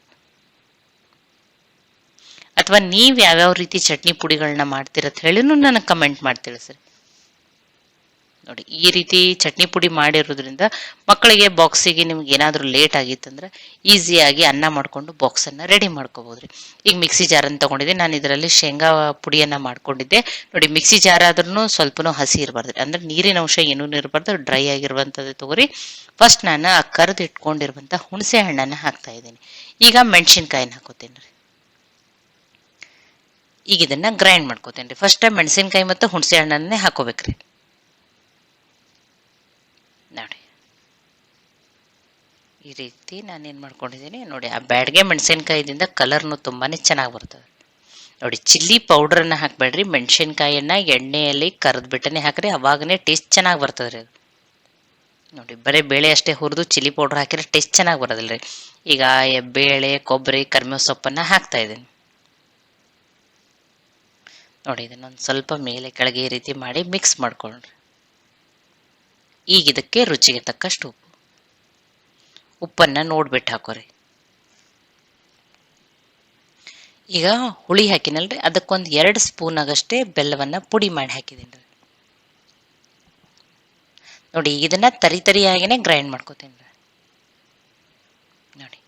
ಅಥವಾ ನೀವು ಯಾವ್ಯಾವ ರೀತಿ ಚಟ್ನಿ ಪುಡಿಗಳನ್ನ ಅಂತ ಹೇಳಿನೂ ನನಗೆ ಕಮೆಂಟ್ ಮಾಡಿ ಸರ್. ನೋಡಿ, ಈ ರೀತಿ ಚಟ್ನಿ ಪುಡಿ ಮಾಡಿರೋದ್ರಿಂದ ಮಕ್ಕಳಿಗೆ ಬಾಕ್ಸಿಗೆ ನಿಮ್ಗೆ ಏನಾದರೂ ಲೇಟ್ ಆಗಿತ್ತಂದ್ರೆ ಈಸಿಯಾಗಿ ಅನ್ನ ಮಾಡಿಕೊಂಡು ಬಾಕ್ಸನ್ನು ರೆಡಿ ಮಾಡ್ಕೋಬೋದ್ರಿ. ಈಗ ಮಿಕ್ಸಿ ಜಾರನ್ನು ತೊಗೊಂಡಿದ್ದೆ, ನಾನು ಇದರಲ್ಲಿ ಶೇಂಗಾ ಪುಡಿಯನ್ನು ಮಾಡ್ಕೊಂಡಿದ್ದೆ. ನೋಡಿ ಮಿಕ್ಸಿ ಜಾರ್ ಆದ್ರೂ ಸ್ವಲ್ಪನು ಹಸಿ ಇರಬಾರ್ದು. ಅಂದ್ರೆ ನೀರಿನ ಅಂಶ ಏನೂ ಇರಬಾರ್ದು ಡ್ರೈ ಆಗಿರುವಂಥದ್ದು ತಗೋರಿ. ಫಸ್ಟ್ ನಾನು ಆ ಕರೆದು ಇಟ್ಕೊಂಡಿರುವಂಥ ಹುಣಸೆ ಹಣ್ಣನ್ನು ಹಾಕ್ತಾ ಇದ್ದೀನಿ. ಈಗ ಮೆಣಸಿನ್ಕಾಯಿನ ಹಾಕೋತೀನಿ ರೀ ಈಗ ಇದನ್ನ ಗ್ರೈಂಡ್ ಮಾಡ್ಕೋತೇನೆ ರೀ ಫಸ್ಟ್ ಮೆಣಸಿನಕಾಯಿ ಮತ್ತು ಹುಣಸೆ ಹಣ್ಣನ್ನೇ ಹಾಕೋಬೇಕ್ರಿ. ನೋಡಿ. ಈ ರೀತಿ ನಾನು ಏನು ಮಾಡ್ಕೊಂಡಿದ್ದೀನಿ, ನೋಡಿ, ಆ ಬ್ಯಾಡ್ಗೆ ಮೆಣಸಿನ್ಕಾಯಿದಿಂದ ಕಲರ್ನು ತುಂಬಾ ಚೆನ್ನಾಗಿ ಬರ್ತದೆ. ನೋಡಿ ಚಿಲ್ಲಿ ಪೌಡ್ರನ್ನು ಹಾಕಬೇಡ್ರಿ. ಮೆಣಸಿನ್ಕಾಯಿಯನ್ನು ಎಣ್ಣೆಯಲ್ಲಿ ಕರೆದ್ಬಿಟ್ಟನೆ ಹಾಕ್ರಿ. ಅವಾಗನೇ ಟೇಸ್ಟ್ ಚೆನ್ನಾಗಿ ಬರ್ತದೆ ರೀ ಅದು. ನೋಡಿ, ಬರೀ ಬೇಳೆ ಅಷ್ಟೇ ಹುರಿದು ಚಿಲ್ಲಿ ಪೌಡ್ರ್ ಹಾಕಿದ್ರೆ ಟೇಸ್ಟ್ ಚೆನ್ನಾಗಿ ಬರೋದಿಲ್ಲ ರೀ ಈಗ ಬೇಳೆ, ಕೊಬ್ಬರಿ, ಕರ್ಮೇವ್ ಸೊಪ್ಪನ್ನು ಹಾಕ್ತಾ ಇದ್ದೀನಿ. ನೋಡಿ, ಇದನ್ನೊಂದು ಸ್ವಲ್ಪ ಮೇಲೆ ಕೆಳಗೆ ಈ ರೀತಿ ಮಾಡಿ ಮಿಕ್ಸ್ ಮಾಡ್ಕೊಳ್ರಿ ಈಗ ಇದಕ್ಕೆ ರುಚಿಗೆ ತಕ್ಕಷ್ಟು ಉಪ್ಪು. ಉಪ್ಪನ್ನು ನೋಡ್ಬಿಟ್ಟು ಹಾಕೋರಿ. ಈಗ ಹುಳಿ ಹಾಕಿನಲ್ರಿ, ಅದಕ್ಕೊಂದು ಎರಡು ಸ್ಪೂನ್ ಆಗಷ್ಟೇ ಬೆಲ್ಲವನ್ನು ಪುಡಿ ಮಾಡಿ ಹಾಕಿದ್ದೀನಿ ರೀ. ನೋಡಿ, ಇದನ್ನು ತರಿ ತರಿಯಾಗಿನೇ ಗ್ರೈಂಡ್ ಮಾಡ್ಕೋತೀನಿ ರೀ. ನೋಡಿ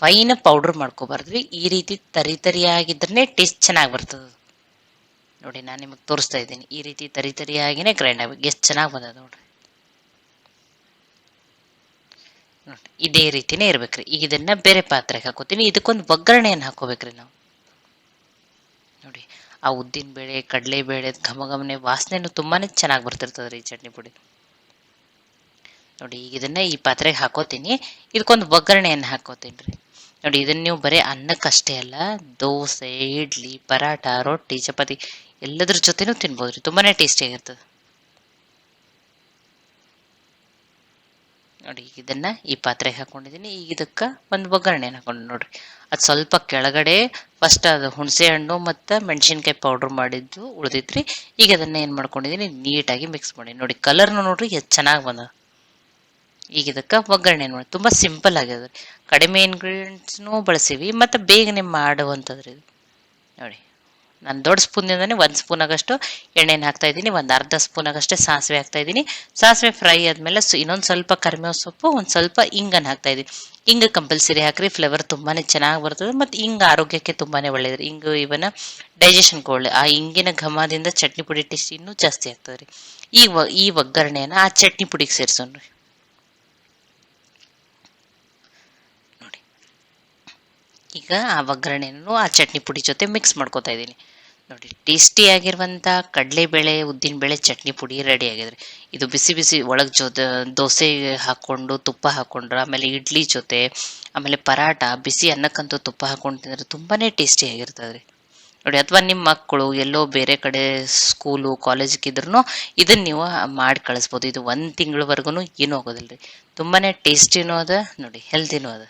ಫೈನ್ ಪೌಡ್ರ್ ಮಾಡ್ಕೋಬಾರ್ದ್ರಿ. ಈ ರೀತಿ ತರಿ ತರಿಯಾಗಿದ್ರೆ ಟೇಸ್ಟ್ ಚೆನ್ನಾಗಿ ಬರ್ತದೆ ನೋಡಿ, ನಾನು ನಿಮಗೆ ತೋರಿಸ್ತಾ ಇದ್ದೀನಿ. ಈ ರೀತಿ ತರಿ ತರಿಯಾಗಿನೇ ಗ್ರೈಂಡ್ ಆಗಬೇಕು ಎಷ್ಟು ಚೆನ್ನಾಗಿ ಬಂದದ ನೋಡ್ರಿ. ನೋಡಿ, ಇದೇ ರೀತಿನೇ ಇರ್ಬೇಕ್ರಿ. ಈಗ ಇದನ್ನ ಬೇರೆ ಪಾತ್ರೆಗೆ ಹಾಕೋತೀನಿ. ಇದಕ್ಕೊಂದು ಒಗ್ಗರಣೆಯನ್ನು ಹಾಕೋಬೇಕ್ರಿ ನಾವು. ನೋಡಿ, ಆ ಉದ್ದಿನ ಬೇಳೆ, ಕಡಲೆ ಬೇಳೆ ಘಮ ಘಮನೆ ವಾಸನೆನೂ ತುಂಬಾನೇ ಚೆನ್ನಾಗಿ ಬರ್ತಿರ್ತದೆ ರೀ ಈ ಚಟ್ನಿ ಪುಡಿ. ನೋಡಿ, ಈಗ ಇದನ್ನ ಈ ಪಾತ್ರೆಗೆ ಹಾಕೋತೀನಿ. ಇದಕ್ಕೊಂದು ಒಗ್ಗರಣೆಯನ್ನು ಹಾಕೋತೀನಿ ರೀ ನೋಡಿ ಇದನ್ನ ನೀವು ಬರೀ ಅನ್ನಕ್ಕಷ್ಟೇ ಅಲ್ಲ, ದೋಸೆ, ಇಡ್ಲಿ ಪರಾಟ ರೊಟ್ಟಿ, ಚಪಾತಿ ಎಲ್ಲದ್ರ ಜೊತೆನೂ ತಿನ್ಬೋದು ರೀ. ತುಂಬಾ ಟೇಸ್ಟಿಯಾಗಿರ್ತದೆ ನೋಡಿ, ಈಗ ಇದನ್ನು ಈ ಪಾತ್ರೆಗೆ ಹಾಕೊಂಡಿದ್ದೀನಿ. ಈಗ ಇದಕ್ಕೆ ಒಂದು ಒಗ್ಗರಣೆ ಹಾಕೊಂಡು ನೋಡಿರಿ. ಅದು ಸ್ವಲ್ಪ ಕೆಳಗಡೆ ಫಸ್ಟ್ ಅದು ಹುಣಸೆ ಹಣ್ಣು ಮತ್ತು ಮೆಣಸಿನ್ಕಾಯಿ ಪೌಡ್ರ್ ಮಾಡಿದ್ದು ಉಳಿದಿತ್ರಿ. ಈಗ ಅದನ್ನು ಏನು ಮಾಡ್ಕೊಂಡಿದ್ದೀನಿ, ನೀಟಾಗಿ ಮಿಕ್ಸ್ ಮಾಡಿ. ನೋಡಿ ಕಲರ್ನು ನೋಡ್ರಿ ಎಷ್ಟು ಚೆನ್ನಾಗಿ ಬಂದ ಈಗ ಇದಕ್ಕೆ ಒಗ್ಗರಣೆ ನೋಡಿ ತುಂಬ ಸಿಂಪಲ್ ಆಗ್ಯದ. ಕಡಿಮೆ ಇಂಗ್ರೀಡಿಯೆಂಟ್ಸ್ನೂ ಬಳಸೀವಿ, ಮತ್ತು ಬೇಗನೆ ಮಾಡುವಂಥದ್ರಿ ಇದು. ನೋಡಿ. ನಾನು ದೊಡ್ಡ ಸ್ಪೂನಿಂದನೇ ಒಂದು ಸ್ಪೂನ್ ಆಗಷ್ಟು ಎಣ್ಣೆನ ಹಾಕ್ತಾ ಇದ್ದೀನಿ, ಒಂದು ಅರ್ಧ ಸ್ಪೂನ್ ಆಗಷ್ಟೇ ಸಾಸಿವೆ ಹಾಕ್ತಾ ಇದ್ದೀನಿ. ಸಾಸಿವೆ ಫ್ರೈ ಆದಮೇಲೆ ಇನ್ನೊಂದು ಸ್ವಲ್ಪ ಕರಿಬೇವು ಸೊಪ್ಪು, ಒಂದು ಸ್ವಲ್ಪ ಇಂಗನ್ನು ಹಾಕ್ತಾ ಇದ್ದೀನಿ. ಇಂಗು ಕಂಪಲ್ಸರಿ ಹಾಕ್ರಿ ಫ್ಲೇವರ್ ತುಂಬಾ ಚೆನ್ನಾಗಿ ಬರ್ತದೆ ಮತ್ತು ಇಂಗ ಆರೋಗ್ಯಕ್ಕೆ ತುಂಬಾ ಒಳ್ಳೆಯದು ಇಂಗು ಇವನ್ನ ಡೈಜೆಷನ್ ಒಳ್ಳೆ ಆ ಇಂಗಿನ ಘಮದಿಂದ ಚಟ್ನಿ ಪುಡಿ ಟೇಸ್ಟ್ ಇನ್ನೂ ಜಾಸ್ತಿ ಆಗ್ತದೆ ರೀ ಈ ಈ ಒಗ್ಗರಣೆಯನ್ನು ಆ ಚಟ್ನಿ ಪುಡಿಗೆ ಸೇರಿಸೋಣ ರೀ ಈಗ ಆ ಒಗ್ಗರಣೆಯನ್ನು ಆ ಚಟ್ನಿ ಪುಡಿ ಜೊತೆ ಮಿಕ್ಸ್ ಮಾಡ್ಕೋತಾ ಇದ್ದೀನಿ. ನೋಡಿ ಟೇಸ್ಟಿಯಾಗಿರುವಂಥ ಕಡಲೆಬೇಳೆ, ಉದ್ದಿನಬೇಳೆ ಚಟ್ನಿ ಪುಡಿ ರೆಡಿ ಆಗಿದ್ರೆ. ಇದು ಬಿಸಿ ಬಿಸಿ ಒಳಗೆ ಜೊತೆ ದೋಸೆ ಹಾಕ್ಕೊಂಡು ತುಪ್ಪ ಹಾಕ್ಕೊಂಡ್ರೆ ಆಮೇಲೆ ಇಡ್ಲಿ ಜೊತೆ, ಆಮೇಲೆ ಪರಾಟ, ಬಿಸಿ ಅನ್ನಕ್ಕಂತೂ ತುಪ್ಪ ಹಾಕ್ಕೊಂಡು ತಿಂದರೆ ತುಂಬಾ ಟೇಸ್ಟಿಯಾಗಿರ್ತದೆ ರೀ. ನೋಡಿ, ಅಥವಾ ನಿಮ್ಮ ಮಕ್ಕಳು ಎಲ್ಲೋ ಬೇರೆ ಕಡೆ ಸ್ಕೂಲು ಕಾಲೇಜಿಗಿದ್ರು ಇದನ್ನು ನೀವು ಮಾಡಿ ಕಳಿಸ್ಬೋದು. ಇದು ಒಂದು ತಿಂಗಳವರೆಗೂ ಏನೂ ಆಗೋದಿಲ್ಲ ರೀ ತುಂಬಾ ಟೇಸ್ಟಿನೂ ಅದ, ನೋಡಿ ಹೆಲ್ದಿನೂ ಅದ.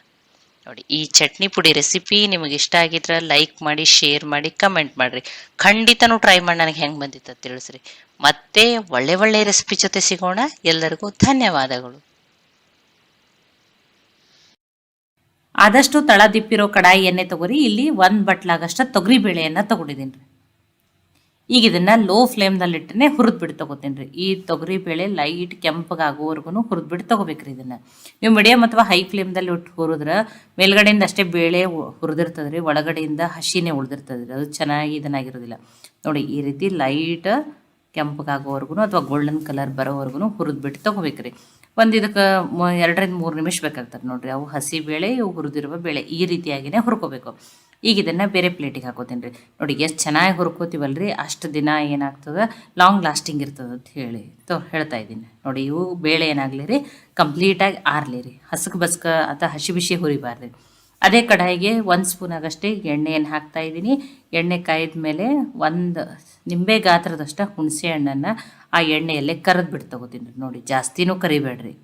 ನೋಡಿ, ಈ ಚಟ್ನಿ ಪುಡಿ ರೆಸಿಪಿ ನಿಮಗೆ ಇಷ್ಟ ಆಗಿದ್ರೆ ಲೈಕ್ ಮಾಡಿ ಶೇರ್ ಮಾಡಿ ಕಮೆಂಟ್ ಮಾಡಿರಿ. ಖಂಡಿತನೂ ಟ್ರೈ ಮಾಡಿ, ನನಗೆ ಹೆಂಗೆ ಬಂದಿತ್ತು ತಿಳಿಸ್ರಿ. ಮತ್ತೆ ಒಳ್ಳೆ ಒಳ್ಳೆ ರೆಸಿಪಿ ಜೊತೆ ಸಿಗೋಣ. ಎಲ್ಲರಿಗೂ ಧನ್ಯವಾದಗಳು. ಆದಷ್ಟು ತಳ ದಿಪ್ಪಿರೋ ಕಡಾಯಿ ಎಣ್ಣೆ ತಗೋರಿ. ಇಲ್ಲಿ ಒಂದು ಬಟ್ಲಾಗಷ್ಟ ತೊಗರಿ ಬೇಳೆಯನ್ನು ತಗೊಂಡಿದ್ದೀನಿ. ಈಗ ಇದನ್ನ ಲೋ ಫ್ಲೇಮ್ದಲ್ಲಿ ಇಟ್ಟನೆ ಹುರಿದು ಬಿಟ್ಟು ತಗೋತೀನಿ ರೀ ಈ ತೊಗರಿ ಬೇಳೆ ಲೈಟ್ ಕೆಂಪಗಾಗೋವರೆಗೂ ಹುರಿದು ಬಿಟ್ಟು ತಗೋಬೇಕ್ರಿ ಇದನ್ನ. ನೀವು ಮೀಡಿಯಮ್ ಅಥವಾ ಹೈ ಫ್ಲೇಮ್ದಲ್ಲಿ ಇಟ್ಟು ಹುರಿದ್ರೆ ಮೇಲ್ಗಡೆಯಿಂದ ಅಷ್ಟೇ ಬೇಳೆ ಹುರಿದಿರ್ತದೆ ರೀ ಒಳಗಡೆಯಿಂದ ಹಸಿನೇ ಉಳಿದಿರ್ತದೆ ರೀ ಅದು ಚೆನ್ನಾಗಿ ಇದನ್ನಾಗಿರೋದಿಲ್ಲ. ನೋಡಿ, ಈ ರೀತಿ ಲೈಟ್ ಕೆಂಪಗಾಗೋವರೆಗೂ ಅಥವಾ ಗೋಲ್ಡನ್ ಕಲರ್ ಬರೋವರೆಗೂ ಹುರಿದು ಬಿಟ್ಟು ರೀ ಒಂದು ಇದಕ್ಕೆ ಎರಡರಿಂದ ಮೂರು ನಿಮಿಷ ಬೇಕಾಗ್ತದೆ ನೋಡಿರಿ. ಅವು ಹಸಿ ಬೇಳೆ, ಇವು ಹುರಿದಿರುವ ಬೇಳೆ ಈ ರೀತಿಯಾಗಿನೇ ಹುರ್ಕೋಬೇಕು. ಈಗ ಇದನ್ನು ಬೇರೆ ಪ್ಲೇಟಿಗೆ ಹಾಕೋತೀನಿ ರೀ. ನೋಡಿ, ಎಷ್ಟು ಚೆನ್ನಾಗಿ ಹುರ್ಕೋತೀವಲ್ರಿ, ಅಷ್ಟು ದಿನ ಏನಾಗ್ತದೆ? ಲಾಂಗ್ ಲಾಸ್ಟಿಂಗ್ ಇರ್ತದೆ ಅಂತ ಹೇಳಿ ತೊ, ಹೇಳ್ತಾ ಇದ್ದೀನಿ. ನೋಡಿ, ಇವು ಬೇಳೆ ಏನಾಗಲಿ ರೀ ಕಂಪ್ಲೀಟಾಗಿ ಆರಲಿ ರೀ. ಹಸಕ್ ಬಸ್ಕ ಅಥವಾ ಹಸಿ ಬಿಸಿ ಹುರಿಬಾರ್ದು. ಅದೇ ಕಡಾಯಿಗೆ ಒಂದು ಸ್ಪೂನ್ ಆಗಷ್ಟೇ ಎಣ್ಣೆಯನ್ನು ಹಾಕ್ತಾ ಇದ್ದೀನಿ. ಎಣ್ಣೆ ಕಾಯಿದ ಮೇಲೆ ಒಂದು ನಿಂಬೆ ಗಾತ್ರದಷ್ಟು ಹುಣಸೆ ಹಣ್ಣನ್ನು ಆ ಎಣ್ಣೆಯಲ್ಲೇ ಕರೆದು ಬಿಟ್ಟು ತಗೋತೀನಿ ನೋಡಿ, ಜಾಸ್ತಿನೂ ಕರಿಬೇಡ್ರಿ.